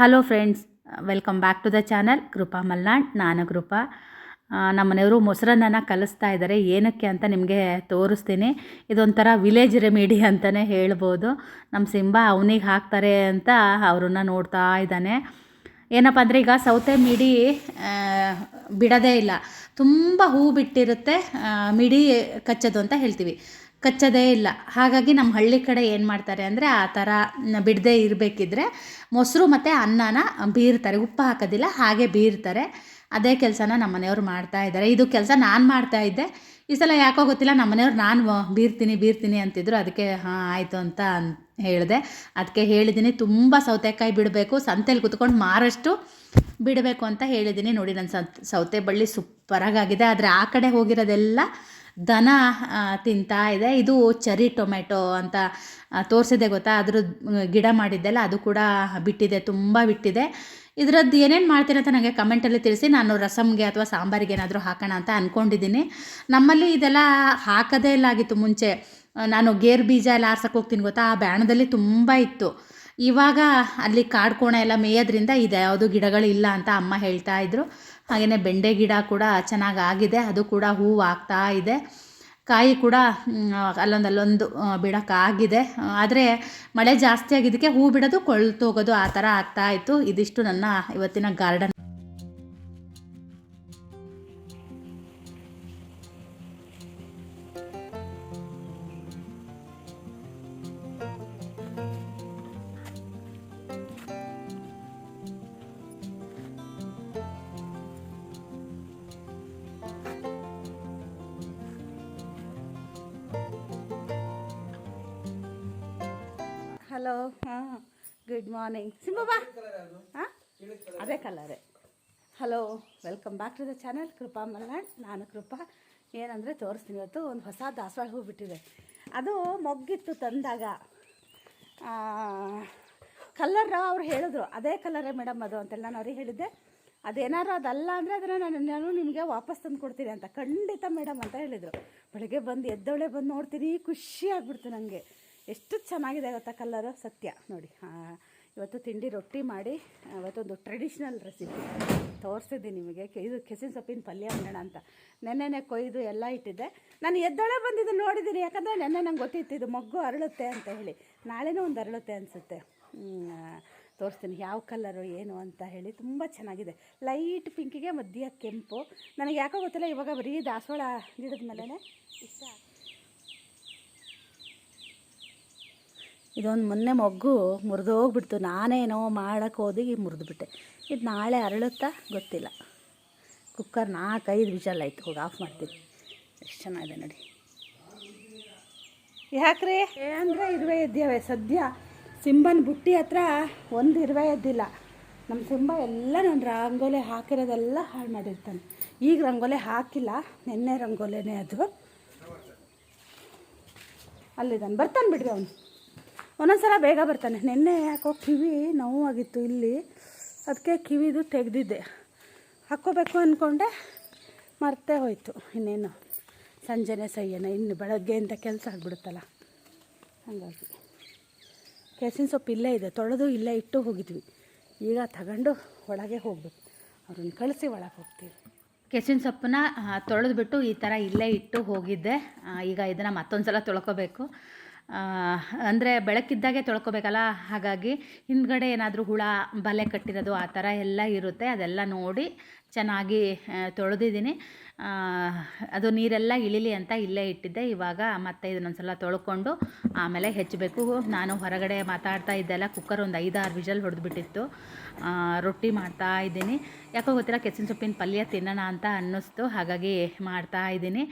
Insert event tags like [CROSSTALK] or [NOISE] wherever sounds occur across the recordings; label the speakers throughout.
Speaker 1: Hello friends welcome back to the channel Krupa Malnad ನಾನು ಕೃಪಾ ನಮ್ಮನೆಯವರು ನಮ್ಮ ಮನೆಯವರು ಮೊಸರನ್ನ ಕಲಿಸ್ತಾ ಇದ್ದಾರೆ. ಏನಕ್ಕೆ ಅಂತ ನಿಮಗೆ ತೋರಿಸ್ತೀನಿ. ಇದೊಂಥರ ವಿಲೇಜ್ ರೆಮಿಡಿ ಅಂತಲೇ ಹೇಳ್ಬೋದು. ನಮ್ಮ ಸಿಂಬ ಅವನಿಗೆ ಹಾಕ್ತಾರೆ ಅಂತ ಅವ್ರನ್ನ ನೋಡ್ತಾ ಇದ್ದಾನೆ. ಏನಪ್ಪ ಅಂದರೆ ಈಗ ಸೌತೆ ಮಿಡಿ ಬಿಡೋದೇ ಇಲ್ಲ. ತುಂಬ ಹೂ ಬಿಟ್ಟಿರುತ್ತೆ. ಮಿಡಿ ಕಚ್ಚೋದು ಅಂತ ಹೇಳ್ತೀವಿ. ಕಚ್ಚೋದೇ ಇಲ್ಲ. ಹಾಗಾಗಿ ನಮ್ಮ ಹಳ್ಳಿ ಕಡೆ ಏನು ಮಾಡ್ತಾರೆ ಅಂದರೆ ಆ ಥರ ಬಿಡದೇ ಇರಬೇಕಿದ್ರೆ ಮೊಸರು ಮತ್ತು ಅನ್ನನ ಬೀರ್ತಾರೆ. ಉಪ್ಪು ಹಾಕೋದಿಲ್ಲ, ಹಾಗೆ ಬೀರ್ತಾರೆ. ಅದೇ ಕೆಲಸನ ನಮ್ಮ ಮನೆಯವ್ರು ಮಾಡ್ತಾ ಇದ್ದಾರೆ. ಇದು ಕೆಲಸ ನಾನು ಮಾಡ್ತಾ ಇದ್ದೆ. ಈ ಸಲ ಯಾಕೋ ಗೊತ್ತಿಲ್ಲ, ನಮ್ಮ ಮನೆಯವ್ರು ನಾನು ಬೀರ್ತೀನಿ ಬೀರ್ತೀನಿ ಅಂತಿದ್ರು. ಅದಕ್ಕೆ ಹಾಂ, ಆಯಿತು ಅಂತ ಹೇಳಿದೆ. ಅದಕ್ಕೆ ಹೇಳಿದ್ದೀನಿ ತುಂಬ ಸೌತೆಕಾಯಿ ಬಿಡಬೇಕು. ಸಂತೆಯಲ್ಲಿ ಕುತ್ಕೊಂಡು ಮಾರಷ್ಟು ಬಿಡಬೇಕು ಅಂತ ಹೇಳಿದ್ದೀನಿ ನೋಡಿ ನನ್ನ ಸೌತೆ ಬಳ್ಳಿ ಸೂಪರಾಗಾಗಿದೆ. ಆದರೆ ಆ ಕಡೆ ಹೋಗಿರೋದೆಲ್ಲ ದನ ತಿಂತಾ ಇದೆ. ಇದು ಚರಿ ಟೊಮೆಟೊ ಅಂತ ತೋರಿಸಿದೆ ಗೊತ್ತಾ? ಅದ್ರ ಗಿಡ ಮಾಡಿದ್ದೆಲ್ಲ ಅದು ಕೂಡ ಬಿಟ್ಟಿದೆ, ತುಂಬ ಬಿಟ್ಟಿದೆ. ಇದರದ್ದು ಏನೇನು ಮಾಡ್ತೀನಿ ಅಂತ ನನಗೆ ಕಮೆಂಟಲ್ಲಿ ತಿಳಿಸಿ. ನಾನು ರಸಮ್ಗೆ ಅಥವಾ ಸಾಂಬಾರಿಗೆ ಏನಾದರೂ ಹಾಕೋಣ ಅಂತ ಅಂದ್ಕೊಂಡಿದ್ದೀನಿ ನಮ್ಮಲ್ಲಿ ಇದೆಲ್ಲ ಹಾಕೋದೇ ಇಲ್ಲ ಆಗಿತ್ತು ಮುಂಚೆ. ನಾನು ಗೇರು ಬೀಜ ಎಲ್ಲ ಆರ್ಸಕ್ಕೆ ಹೋಗ್ತೀನಿ ಗೊತ್ತಾ? ಆ ಬ್ಯಾಣದಲ್ಲಿ ತುಂಬ ಇತ್ತು. ಇವಾಗ ಅಲ್ಲಿ ಕಾಡ್ಕೋಣ ಎಲ್ಲ ಮೇಯೋದ್ರಿಂದ ಇದು ಯಾವುದು ಗಿಡಗಳಿಲ್ಲ ಅಂತ ಅಮ್ಮ ಹೇಳ್ತಾ ಇದ್ರು. ಹಾಗೆಯೇ ಬೆಂಡೆ ಗಿಡ ಕೂಡ ಚೆನ್ನಾಗಿ ಆಗಿದೆ ಅದು ಕೂಡ ಹೂವು ಆಗ್ತಾ ಇದೆ. ಕಾಯಿ ಕೂಡ ಅಲ್ಲೊಂದು ಅಲ್ಲೊಂದು ಬಿಡೋಕ್ಕಾಗಿದೆ. ಆದರೆ ಮಳೆ ಜಾಸ್ತಿ ಆಗಿದ್ದಕ್ಕೆ ಹೂ ಬಿಡೋದು ಕೊಳ್ತೋಗೋದು ಆ ಥರ ಆಗ್ತಾ ಇತ್ತು. ಇದಿಷ್ಟು ನನ್ನ ಇವತ್ತಿನ ಗಾರ್ಡನ್.
Speaker 2: ಹಲೋ ಹಾಂ. ಗುಡ್ ಮಾರ್ನಿಂಗ್ ಸಿಂಬಾ ಹಾಂ? ಅದೇ ಕಲರೆ. Hello welcome back to the channel Krupa Malnad ನಾನು ಕೃಪಾ. ಏನಂದರೆ ತೋರಿಸ್ತೀನಿ ಇವತ್ತು. ಒಂದು ಹೊಸ ದಾಸವಾಳ ಹೂ ಬಿಟ್ಟಿದೆ. ಅದು ಮೊಗ್ಗಿತ್ತು ತಂದಾಗ. ಕಲರ್ ಅವ್ರು ಹೇಳಿದ್ರು. ಅದೇ ಕಲರೇ ಮೇಡಮ್ ಅದು ಅಂತೆಲ್ಲ ನಾನು ಅವ್ರಿಗೆ ಹೇಳಿದ್ದೆ. ಅದೇನಾದ್ರೂ ಅದಲ್ಲ ಅಂದರೆ ಅದನ್ನು ನಾನು ನಾನು ನಿಮಗೆ ವಾಪಸ್ ತಂದು ಕೊಡ್ತೀನಿ ಅಂತ ಖಂಡಿತ ಮೇಡಮ್ ಅಂತ ಹೇಳಿದರು. ಬೆಳಗ್ಗೆ ಬಂದು ಎದ್ದವಳೆ ಬಂದು ನೋಡ್ತೀನಿ, ಖುಷಿ ಆಗ್ಬಿಡ್ತು ನನಗೆ ಎಷ್ಟು ಚೆನ್ನಾಗಿದೆ ಗೊತ್ತಾ ಕಲ್ಲರು ಸತ್ಯ. ನೋಡಿ ಇವತ್ತು ತಿಂಡಿ ರೊಟ್ಟಿ ಮಾಡಿ, ಅವತ್ತೊಂದು ಟ್ರೆಡಿಷ್ನಲ್ ರೆಸಿಪಿ ತೋರಿಸಿದ್ದೀನಿ ನಿಮಗೆ. ಇದು ಕೆಸಿನ ಸೊಪ್ಪಿನ ಪಲ್ಯ ಮಾಡೋಣ ಅಂತ. ನೆನ್ನೆನೆ ಕೊಯ್ದು ಎಲ್ಲ ಇಟ್ಟಿದ್ದೆ. ನಾನು ಎದ್ದೊಳೆ ಬಂದಿದ್ದು ನೋಡಿದ್ದೀನಿ. ಯಾಕಂದರೆ ನೆನ್ನೆ ನಂಗೆ ಗೊತ್ತಿತ್ತು, ಇದು ಮೊಗ್ಗು ಅರಳುತ್ತೆ ಅಂತ ಹೇಳಿ. ನಾಳೆನೂ ಒಂದು ಅರಳುತ್ತೆ ಅನಿಸುತ್ತೆ. ತೋರಿಸ್ತೀನಿ ಯಾವ ಕಲ್ಲರು ಏನು ಅಂತ ಹೇಳಿ. ತುಂಬ ಚೆನ್ನಾಗಿದೆ. ಲೈಟ್ ಪಿಂಕಿಗೆ ಮಧ್ಯ ಕೆಂಪು. ನನಗೆ ಯಾಕೋ ಗೊತ್ತಿಲ್ಲ, ಇವಾಗ ಬರೀ ದಾಸವಾಳ ಗಿಡದ ಮೇಲೆ ಇಷ್ಟ ಇದೊಂದು ಮೊನ್ನೆ ಮೊಗ್ಗು ಮುರಿದೋಗ್ಬಿಡ್ತು. ನಾನೇನೋ ಮಾಡೋಕ್ಕೆ ಹೋದಿ ಮುರಿದ್ಬಿಟ್ಟೆ. ಇದು ನಾಳೆ ಅರಳುತ್ತಾ ಗೊತ್ತಿಲ್ಲ. ಕುಕ್ಕರ್ ನಾಲ್ಕೈದು ವಿಷಲ್ ಆಯ್ತು ಹೋಗಿ ಆಫ್ ಮಾಡ್ತೀನಿ. ಎಷ್ಟು ಚೆನ್ನಾಗಿದೆ ನೋಡಿ. ಯಾಕ್ರಿ? ಅಂದರೆ ಇರುವೆ ಎದ್ದಿವೆ. ಸದ್ಯ ಸಿಂಬನ ಬುಟ್ಟಿ ಹತ್ರ ಒಂದು ಇರುವೆ ಇದ್ದಿಲ್ಲ ನಮ್ಮ ಸಿಂಬ ಎಲ್ಲ ನಾನು ರಂಗೋಲೆ ಹಾಕಿರೋದೆಲ್ಲ ಹಾಳು ಮಾಡಿರ್ತಾನೆ. ಈಗ ರಂಗೋಲೆ ಹಾಕಿಲ್ಲ. ನಿನ್ನೆ ರಂಗೋಲೆನೇ ಅದು. ಅಲ್ಲಿದ್ದಾನೆ. ಬರ್ತಾನೆ ಬಿಡ್ರಿ ಅವನು. ಒಂದೊಂದ್ಸಲ ಬೇಗ ಬರ್ತಾನೆ. ನಿನ್ನೆ ಯಾಕೋ ಕಿವಿ ನೋವಾಗಿತ್ತು ಇಲ್ಲಿ. ಅದಕ್ಕೆ ಕಿವಿದು ತೆಗೆದಿದ್ದೆ. ಹಾಕ್ಕೋಬೇಕು ಅಂದ್ಕೊಂಡೆ ಮರ್ತೇ ಹೋಯಿತು. ಇನ್ನೇನು, ಸಂಜೆನೇ ಸೈಯನ. ಇನ್ನು ಬೆಳಗ್ಗೆಯಿಂದ ಕೆಲಸ ಆಗಿಬಿಡುತ್ತಲ್ಲ. ಹಾಗಾಗಿ. ಕೆಸಿನ ಸೊಪ್ಪು ಇಲ್ಲೇ ಇದೆ. ತೊಳೆದು ಇಲ್ಲೇ ಇಟ್ಟು ಹೋಗಿದ್ವಿ. ಈಗ ತಗೊಂಡು ಒಳಗೆ ಹೋಗ್ಬೇಕು. ಅವ್ರನ್ನ ಕಳಿಸಿ ಒಳಗೆ ಹೋಗ್ತೀವಿ.
Speaker 1: ಕೆಸಿನ ಸೊಪ್ಪನ್ನ ತೊಳೆದ್ಬಿಟ್ಟು ಈ ಥರ ಇಲ್ಲೇ ಇಟ್ಟು ಹೋಗಿದ್ದೆ. ಈಗ ಇದನ್ನು ಮತ್ತೊಂದು ಸಲ ತೊಳ್ಕೊಬೇಕು. ಅಂದರೆ ಬೆಳಕಿದ್ದಾಗೆ ತೊಳ್ಕೊಬೇಕಲ್ಲ? ಹಾಗಾಗಿ ಹಿಂದ್ಗಡೆ ಏನಾದರೂ ಹುಳ, ಬಲೆ ಕಟ್ಟಿರೋದು ಆ ಥರ ಎಲ್ಲ ಇರುತ್ತೆ. ಅದೆಲ್ಲ ನೋಡಿ ಚೆನ್ನಾಗಿ ತೊಳೆದಿದ್ದೀನಿ. ಅದು ನೀರೆಲ್ಲ ಇಳಿಲಿ ಅಂತ ಇಲ್ಲೇ ಇಟ್ಟಿದ್ದೆ. ಇವಾಗ ಮತ್ತೆ ಇದನ್ನೊಂದು ಸಲ ತೊಳ್ಕೊಂಡು ಆಮೇಲೆ ಹೆಚ್ಚಬೇಕು. ನಾನು ಹೊರಗಡೆ ಮಾತಾಡ್ತಾ ಇದ್ದೆಲ್ಲ ಕುಕ್ಕರ್ ಒಂದು ಐದಾರು ವಿಜಲ್ ಹೊಡೆದ್ಬಿಟ್ಟಿತ್ತು. ರೊಟ್ಟಿ ಮಾಡ್ತಾ ಇದ್ದೀನಿ. ಯಾಕೋ ಗೊತ್ತಿಲ್ಲ, ಕೆಸಿನ ಸೊಪ್ಪಿನ ಪಲ್ಯ ತಿನ್ನೋಣ ಅಂತ ಅನ್ನಿಸ್ತು. ಹಾಗಾಗಿ ಮಾಡ್ತಾ ಇದ್ದೀನಿ.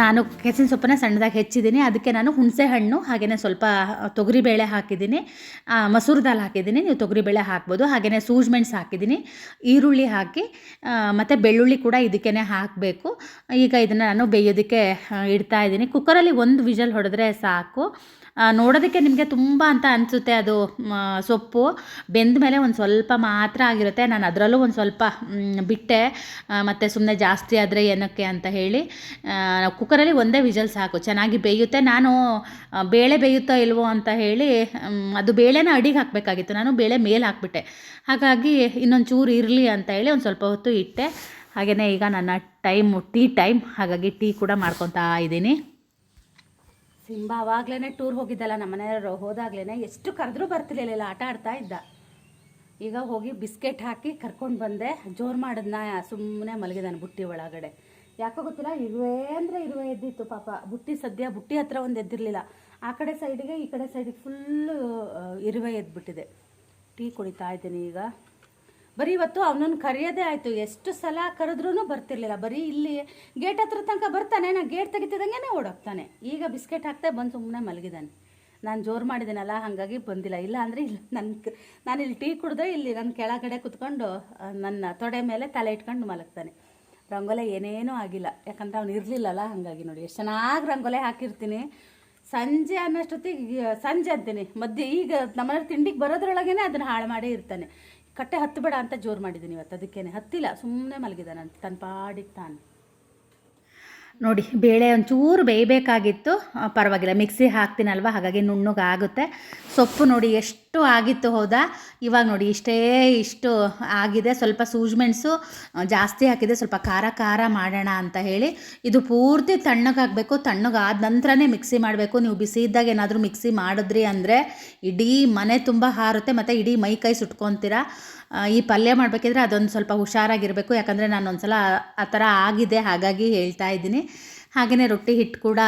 Speaker 3: ನಾನು ಕೆಸಿನ ಸೊಪ್ಪನ್ನ ಸಣ್ಣದಾಗಿ ಹೆಚ್ಚಿದ್ದೀನಿ. ಅದಕ್ಕೆ ನಾನು ಹುಣಸೆ ಹಣ್ಣು ಹಾಗೆಯೇ ಸ್ವಲ್ಪ ತೊಗರಿಬೇಳೆ ಹಾಕಿದ್ದೀನಿ. ಮಸೂರ್ ದಾಲ್ ಹಾಕಿದ್ದೀನಿ. ನೀವು ತೊಗರಿಬೇಳೆ ಹಾಕ್ಬೋದು. ಹಾಗೆಯೇ ಸೂಜ್ ಮೆಣಸು ಹಾಕಿದ್ದೀನಿ. ಈರುಳ್ಳಿ ಹಾಕಿ ಮತ್ತು ಬೆಳ್ಳುಳ್ಳಿ ಕೂಡ ಇದಕ್ಕೇ ಹಾಕಬೇಕು. ಈಗ ಇದನ್ನು ನಾನು ಬೇಯೋದಕ್ಕೆ ಇಡ್ತಾ ಇದ್ದೀನಿ. ಕುಕ್ಕರಲ್ಲಿ ಒಂದು ವಿಷಲ್ ಹೊಡೆದ್ರೆ ಸಾಕು. ನೋಡೋದಕ್ಕೆ ನಿಮಗೆ ತುಂಬ ಅಂತ ಅನಿಸುತ್ತೆ ಅದು ಸೊಪ್ಪು. ಬೆಂದ ಮೇಲೆ ಒಂದು ಸ್ವಲ್ಪ ಮಾತ್ರ ಆಗಿರುತ್ತೆ. ನಾನು ಅದರಲ್ಲೂ ಒಂದು ಸ್ವಲ್ಪ ಬಿಟ್ಟೆ. ಮತ್ತು ಸುಮ್ಮನೆ ಜಾಸ್ತಿ ಆದರೆ ಏನಕ್ಕೆ ಅಂತ ಹೇಳಿ. ಕುಕ್ಕರಲ್ಲಿ ಒಂದೇ ವಿಜಲ್ ಸಾಕು. ಚೆನ್ನಾಗಿ ಬೇಯುತ್ತೆ. ನಾನು ಬೇಳೆ ಬೇಯುತ್ತೋ ಇಲ್ವೋ ಅಂತ ಹೇಳಿ ಅದು ಬೇಳೆನ ಅಡಿಗೆ ಹಾಕಬೇಕಾಗಿತ್ತು. ನಾನು ಬೇಳೆ ಮೇಲೆ ಹಾಕ್ಬಿಟ್ಟೆ. ಹಾಗಾಗಿ ಇನ್ನೊಂದು ಚೂರು ಇರಲಿ ಅಂತ ಹೇಳಿ ಒಂದು ಸ್ವಲ್ಪ ಹೊತ್ತು ಇಟ್ಟೆ. ಹಾಗೆಯೇ ಈಗ ನನ್ನ ಟೈಮು, ಟೀ ಟೈಮ್. ಹಾಗಾಗಿ ಟೀ ಕೂಡ ಮಾಡ್ಕೊತಾ ಇದ್ದೀನಿ.
Speaker 1: ಸಿಂಬ ಅವಾಗ್ಲೇ ಟೂರ್ ಹೋಗಿದ್ದಲ್ಲ, ನಮ್ಮ ಮನೆಯವರು ಹೋದಾಗ್ಲೇ ಎಷ್ಟು ಕರೆದ್ರೂ ಬರ್ತಿರ್ಲಿಲ್ಲ ಆಟ ಆಡ್ತಾ ಇದ್ದ. ಈಗ ಹೋಗಿ ಬಿಸ್ಕೆಟ್ ಹಾಕಿ ಕರ್ಕೊಂಡು ಬಂದೆ, ಜೋರು ಮಾಡಿದ್ನ ಸುಮ್ಮನೆ ಮಲಗಿದಾನೆ ಬುಟ್ಟಿ ಒಳಗಡೆ. ಯಾಕೋ ಗೊತ್ತಿಲ್ಲ, ಇರುವೆ ಅಂದರೆ ಇರುವೆ ಎದ್ದಿತ್ತು ಪಾಪ. ಬುಟ್ಟಿ ಸದ್ಯ ಬುಟ್ಟಿ ಹತ್ರ ಒಂದು ಎದ್ದಿರಲಿಲ್ಲ. ಆ ಕಡೆ ಸೈಡಿಗೆ ಈ ಕಡೆ ಸೈಡಿಗೆ ಫುಲ್ಲು ಇರುವೆ ಎದ್ಬಿಟ್ಟಿದೆ. ಟೀ ಕುಡಿತಾ ಇದ್ದೀನಿ ಈಗ. ಬರೀ ಇವತ್ತು ಅವನನ್ನು ಕರೆಯೋದೇ ಆಯಿತು. ಎಷ್ಟು ಸಲ ಕರೆದ್ರೂ ಬರ್ತಿರ್ಲಿಲ್ಲ. ಬರೀ ಇಲ್ಲಿ ಗೇಟ್ ಹತ್ರ ತನಕ ಬರ್ತಾನೆ ನಾನು ಗೇಟ್ ತೆಗಿತಿದ್ದಂಗೆ ಓಡೋಗ್ತಾನೆ. ಈಗ ಬಿಸ್ಕೆಟ್ ಹಾಕ್ತಾ ಬಂದು ಸುಮ್ಮನೆ ಮಲಗಿದ್ದಾನೆ. ನಾನು ಜೋರು ಮಾಡಿದ್ದೀನಲ್ಲ ಹಾಗಾಗಿ ಬಂದಿಲ್ಲ. ಇಲ್ಲ ಅಂದರೆ ಇಲ್ಲ ನನ್ನ ನಾನು ಇಲ್ಲಿ ಟೀ ಕುಡಿದ್ರೆ ಇಲ್ಲಿ ನನ್ನ ಕೆಳಗಡೆ ಕುತ್ಕೊಂಡು ನನ್ನ ತೊಡೆ ಮೇಲೆ ತಲೆ ಇಟ್ಕೊಂಡು ಮಲಗ್ತಾನೆ. ರಂಗೋಲೆ ಏನೇನೂ ಆಗಿಲ್ಲ. ಯಾಕಂದ್ರೆ ಅವ್ನು ಇರಲಿಲ್ಲಲ್ಲ, ಹಾಗಾಗಿ ನೋಡಿ. ಎಷ್ಟು ಚೆನ್ನಾಗಿ ರಂಗೋಲೆ ಹಾಕಿರ್ತೀನಿ. ಸಂಜೆ ಅನ್ನೋಷ್ಟೊತ್ತಿಗೆ, ಸಂಜೆ ಅಂತೀನಿ. ಮಧ್ಯೆ ಈಗ ನಮ್ಮನೆ ತಿಂಡಿಗೆ ಬರೋದ್ರೊಳಗೇನೆ ಅದನ್ನು ಹಾಳು ಮಾಡೇ ಇರ್ತಾನೆ. ಕಟ್ಟೆ ಹತ್ತಬೇಡ ಅಂತ ಜೋರು ಮಾಡಿದ್ದೀನಿ ಇವತ್ತು ಅದಕ್ಕೇನೆ ಹತ್ತಿಲ್ಲ ಸುಮ್ಮನೆ ಮಲಗಿದ ನಾನು ತನ್ನ ಪಾಡಿಗೆ ತಾನು.
Speaker 3: ನೋಡಿ, ಬೇಳೆ ಒಂಚೂರು ಬೇಯಬೇಕಾಗಿತ್ತು. ಪರವಾಗಿಲ್ಲ ಮಿಕ್ಸಿ ಹಾಕ್ತೀನಲ್ವ? ಹಾಗಾಗಿ ನುಣ್ಣಗಾಗುತ್ತೆ. ಸೊಪ್ಪು ನೋಡಿ ಎಷ್ಟು ಆಗಿತ್ತು ಹೌದಾ? ಇವಾಗ ನೋಡಿ, ಇಷ್ಟೇ ಇಷ್ಟು ಆಗಿದೆ. ಸ್ವಲ್ಪ ಸೂಜ್ಮೆಣಸು ಜಾಸ್ತಿ ಹಾಕಿದೆ. ಸ್ವಲ್ಪ ಖಾರ ಖಾರ ಮಾಡೋಣ ಅಂತ ಹೇಳಿ ಇದು ಪೂರ್ತಿ ತಣ್ಣಗಾಗಬೇಕು ತಣ್ಣಗಾದ ನಂತರನೇ ಮಿಕ್ಸಿ ಮಾಡಬೇಕು. ನೀವು ಬಿಸಿ ಇದ್ದಾಗ ಏನಾದರೂ ಮಿಕ್ಸಿ ಮಾಡಿದ್ರಿ ಅಂದರೆ ಇಡೀ ಮನೆ ತುಂಬ ಹಾರುತ್ತೆ. ಮತ್ತು ಇಡೀ ಮೈ ಕೈ ಸುಟ್ಕೊತೀರಾ? ಈ ಪಲ್ಯ ಮಾಡಬೇಕಿದ್ರೆ ಅದೊಂದು ಸ್ವಲ್ಪ ಹುಷಾರಾಗಿರಬೇಕು. ಯಾಕಂದರೆ ನಾನು ಒಂದ್ಸಲ ಆ ಥರ ಆಗಿದೆ. ಹಾಗಾಗಿ ಹೇಳ್ತಾ ಇದ್ದೀನಿ. ಹಾಗೆಯೇ ರೊಟ್ಟಿ ಹಿಟ್ಟು ಕೂಡ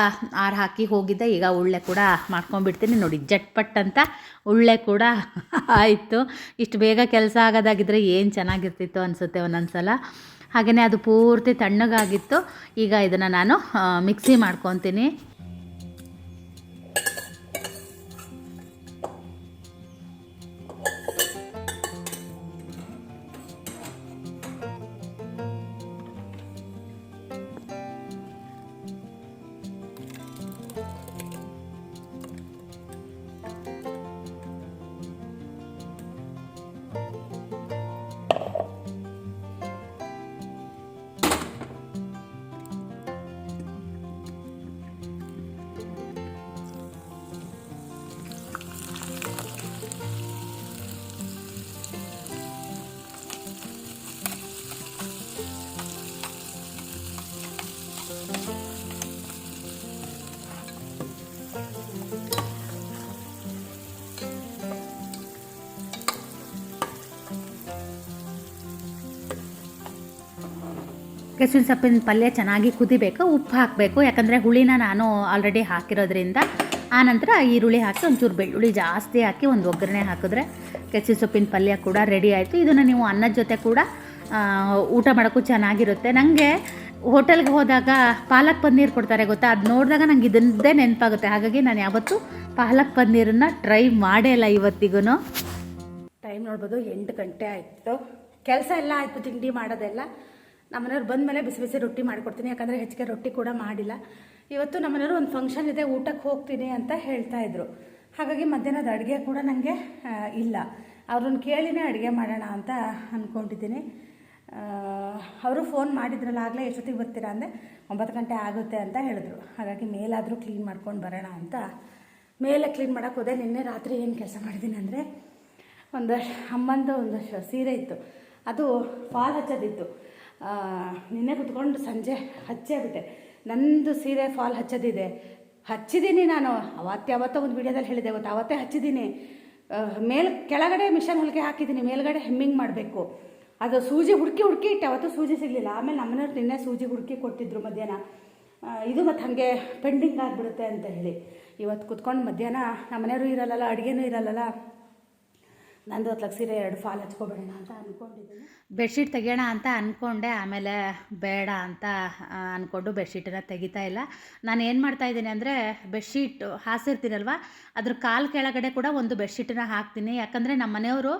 Speaker 3: ಆರು ಹಾಕಿ ಹೋಗಿದ್ದೆ ಈಗ ಉಳ್ಳೆ ಕೂಡ ಮಾಡ್ಕೊಂಡ್ಬಿಡ್ತೀನಿ. ನೋಡಿ, ಜಟ್ಪಟ್ ಅಂತ ಉಳ್ಳೆ ಕೂಡ ಆಯಿತು. ಇಷ್ಟು ಬೇಗ ಕೆಲಸ ಆಗೋದಾಗಿದ್ದರೆ ಏನು ಚೆನ್ನಾಗಿರ್ತಿತ್ತು ಅನಿಸುತ್ತೆ ಒಂದೊಂದು ಸಲ ಹಾಗೆಯೇ ಅದು ಪೂರ್ತಿ ತಣ್ಣಗಾಗಿತ್ತು. ಈಗ ಇದನ್ನು ನಾನು ಮಿಕ್ಸಿ ಮಾಡ್ಕೊತೀನಿ. ಕೆಸುವಿನ ಸೊಪ್ಪಿನ ಪಲ್ಯ ಚೆನ್ನಾಗಿ ಕುದಿಬೇಕು, ಉಪ್ಪು ಹಾಕಬೇಕು. ಯಾಕಂದರೆ ಹುಳಿನ ನಾನು ಆಲ್ರೆಡಿ ಹಾಕಿರೋದ್ರಿಂದ ಆನಂತರ ಈರುಳ್ಳಿ ಹಾಕಿ ಒಂಚೂರು ಬೆಳ್ಳುಳ್ಳಿ ಜಾಸ್ತಿ ಹಾಕಿ ಒಂದು ಒಗ್ಗರಣೆ ಹಾಕಿದ್ರೆ ಕೆಸುವಿನ ಸೊಪ್ಪಿನ ಪಲ್ಯ ಕೂಡ ರೆಡಿ ಆಯಿತು. ಇದನ್ನು ನೀವು ಅನ್ನದ ಜೊತೆ ಕೂಡ ಊಟ ಮಾಡೋಕ್ಕೂ ಚೆನ್ನಾಗಿರುತ್ತೆ. ನನಗೆ ಹೋಟೆಲ್ಗೆ ಹೋದಾಗ ಪಾಲಕ್ ಪನ್ನೀರ್ ಕೊಡ್ತಾರೆ ಗೊತ್ತಾ? ಅದು ನೋಡಿದಾಗ ನಂಗೆ ಇದನ್ನೇ ನೆನಪಾಗುತ್ತೆ. ಹಾಗಾಗಿ ನಾನು ಯಾವತ್ತೂ ಪಾಲಕ್ ಪನ್ನೀರನ್ನು ಟ್ರೈ ಮಾಡೇ ಇಲ್ಲ ಇವತ್ತಿಗೂ
Speaker 1: ಟೈಮ್ ನೋಡ್ಬೋದು ಎಂಟು ಗಂಟೆ ಆಯಿತು. ಕೆಲಸ ಎಲ್ಲ ಆಯಿತು ತಿಂಡಿ ಮಾಡೋದೆಲ್ಲ. ನಮ್ಮನೆಯವ್ರು ಬಂದ ಮೇಲೆ ಬಿಸಿ ಬಿಸಿ ರೊಟ್ಟಿ ಮಾಡಿಕೊಡ್ತೀನಿ, ಯಾಕಂದರೆ ಹೆಚ್ಚಿಗೆ ರೊಟ್ಟಿ ಕೂಡ ಮಾಡಿಲ್ಲ. ಇವತ್ತು ನಮ್ಮನೆಯವರು ಒಂದು ಫಂಕ್ಷನ್ ಇದೆ, ಊಟಕ್ಕೆ ಹೋಗ್ತೀನಿ ಅಂತ ಹೇಳ್ತಾ ಇದ್ರು. ಹಾಗಾಗಿ ಮಧ್ಯಾಹ್ನದ ಅಡುಗೆ ಕೂಡ ನನಗೆ ಇಲ್ಲ. ಅವ್ರನ್ನ ಕೇಳಿನೇ ಅಡುಗೆ ಮಾಡೋಣ ಅಂತ ಅಂದ್ಕೊಂಡಿದ್ದೀನಿ ಅವರು ಫೋನ್ ಮಾಡಿದ್ರಲ್ಲ, ಆಗಲೇ ಎಷ್ಟೊತ್ತಿಗೆ ಬರ್ತೀರಾ ಅಂದರೆ ಒಂಬತ್ತು ಗಂಟೆ ಆಗುತ್ತೆ ಅಂತ ಹೇಳಿದ್ರು. ಹಾಗಾಗಿ ಮೇಲಾದರೂ ಕ್ಲೀನ್ ಮಾಡ್ಕೊಂಡು ಬರೋಣ ಅಂತ. ಮೇಲೆ ಕ್ಲೀನ್ ಮಾಡೋಕ್ಕೆ ಹೋದೆ, ನಿನ್ನೆ ರಾತ್ರಿ ಏನು ಕೆಲಸ ಮಾಡಿದ್ದೀನಿ ಅಂದರೆ ಒಂದು ಅಮ್ಮಂದು ಒಂದು ಸೀರೆ ಇತ್ತು. ಅದು ಫಾಲ್ ಹಚ್ಚೋದಿತ್ತು. ನಿನ್ನೆ ಕುತ್ಕೊಂಡು ಸಂಜೆ ಹಚ್ಚೇ ಬಿಟ್ಟೆ ನಂದು ಸೀರೆ ಫಾಲ್ ಹಚ್ಚೋದಿದೆ. ಹಚ್ಚಿದ್ದೀನಿ ನಾನು. ಅವತ್ತೇ ಅವತ್ತೇ ಒಂದು ವಿಡಿಯೋದಲ್ಲಿ ಹೇಳಿದೆ ಗೊತ್ತಾ? ಅವತ್ತೇ ಹಚ್ಚಿದ್ದೀನಿ. ಮೇಲ್ ಕೆಳಗಡೆ ಮಿಷನ್ ಹೊಲಿಗೆ ಹಾಕಿದ್ದೀನಿ. ಮೇಲ್ಗಡೆ ಹೆಮ್ಮಿಂಗ್ ಮಾಡಬೇಕು. ಅದು ಸೂಜಿ ಹುಡುಕಿ ಹುಡುಕಿ ಇಟ್ಟೆ. ಅವತ್ತು ಸೂಜಿ ಸಿಗಲಿಲ್ಲ. ಆಮೇಲೆ ನಮ್ಮನೆಯವ್ರು ನಿನ್ನೆ ಸೂಜಿ ಹುಡುಕಿ ಕೊಟ್ಟಿದ್ರು ಮಧ್ಯಾಹ್ನ. ಇದು ಮತ್ತು ಹಾಗೆ ಪೆಂಡಿಂಗ್ ಆಗಿಬಿಡುತ್ತೆ ಅಂತ ಹೇಳಿ. ಇವತ್ತು ಕುತ್ಕೊಂಡು ಮಧ್ಯಾಹ್ನ ನಮ್ಮನೆಯವರು ಇರಲ್ಲಲ್ಲ, ಅಡುಗೆನೂ ಇರಲ್ಲಲ್ಲ. ನಂದು ಹೊತ್ಲಾಗ ಸೀರೆ ಎರಡು ಫಾಲ್ ಹಚ್ಕೊಬೇಡೋಣ ಅಂತ ಅಂದ್ಕೊಂಡಿದ್ದೀನಿ
Speaker 3: ಬೆಡ್ಶೀಟ್ ತೆಗೆಯೋಣ ಅಂತ ಅಂದ್ಕೊಂಡೆ ಆಮೇಲೆ ಬೇಡ ಅಂತ ಅಂದ್ಕೊಂಡು ಬೆಡ್ಶೀಟನ್ನು ತೆಗಿತಾ ಇಲ್ಲ. ನಾನು ಏನು ಮಾಡ್ತಾ ಇದ್ದೀನಿ ಅಂದರೆ ಬೆಡ್ಶೀಟ್ ಹಾಸಿರ್ತೀನಲ್ವ, ಅದ್ರ ಕಾಲು ಕೆಳಗಡೆ ಕೂಡ ಒಂದು ಬೆಡ್ಶೀಟನ್ನು ಹಾಕ್ತೀನಿ. ಯಾಕಂದರೆ ನಮ್ಮ ಮನೆಯವರು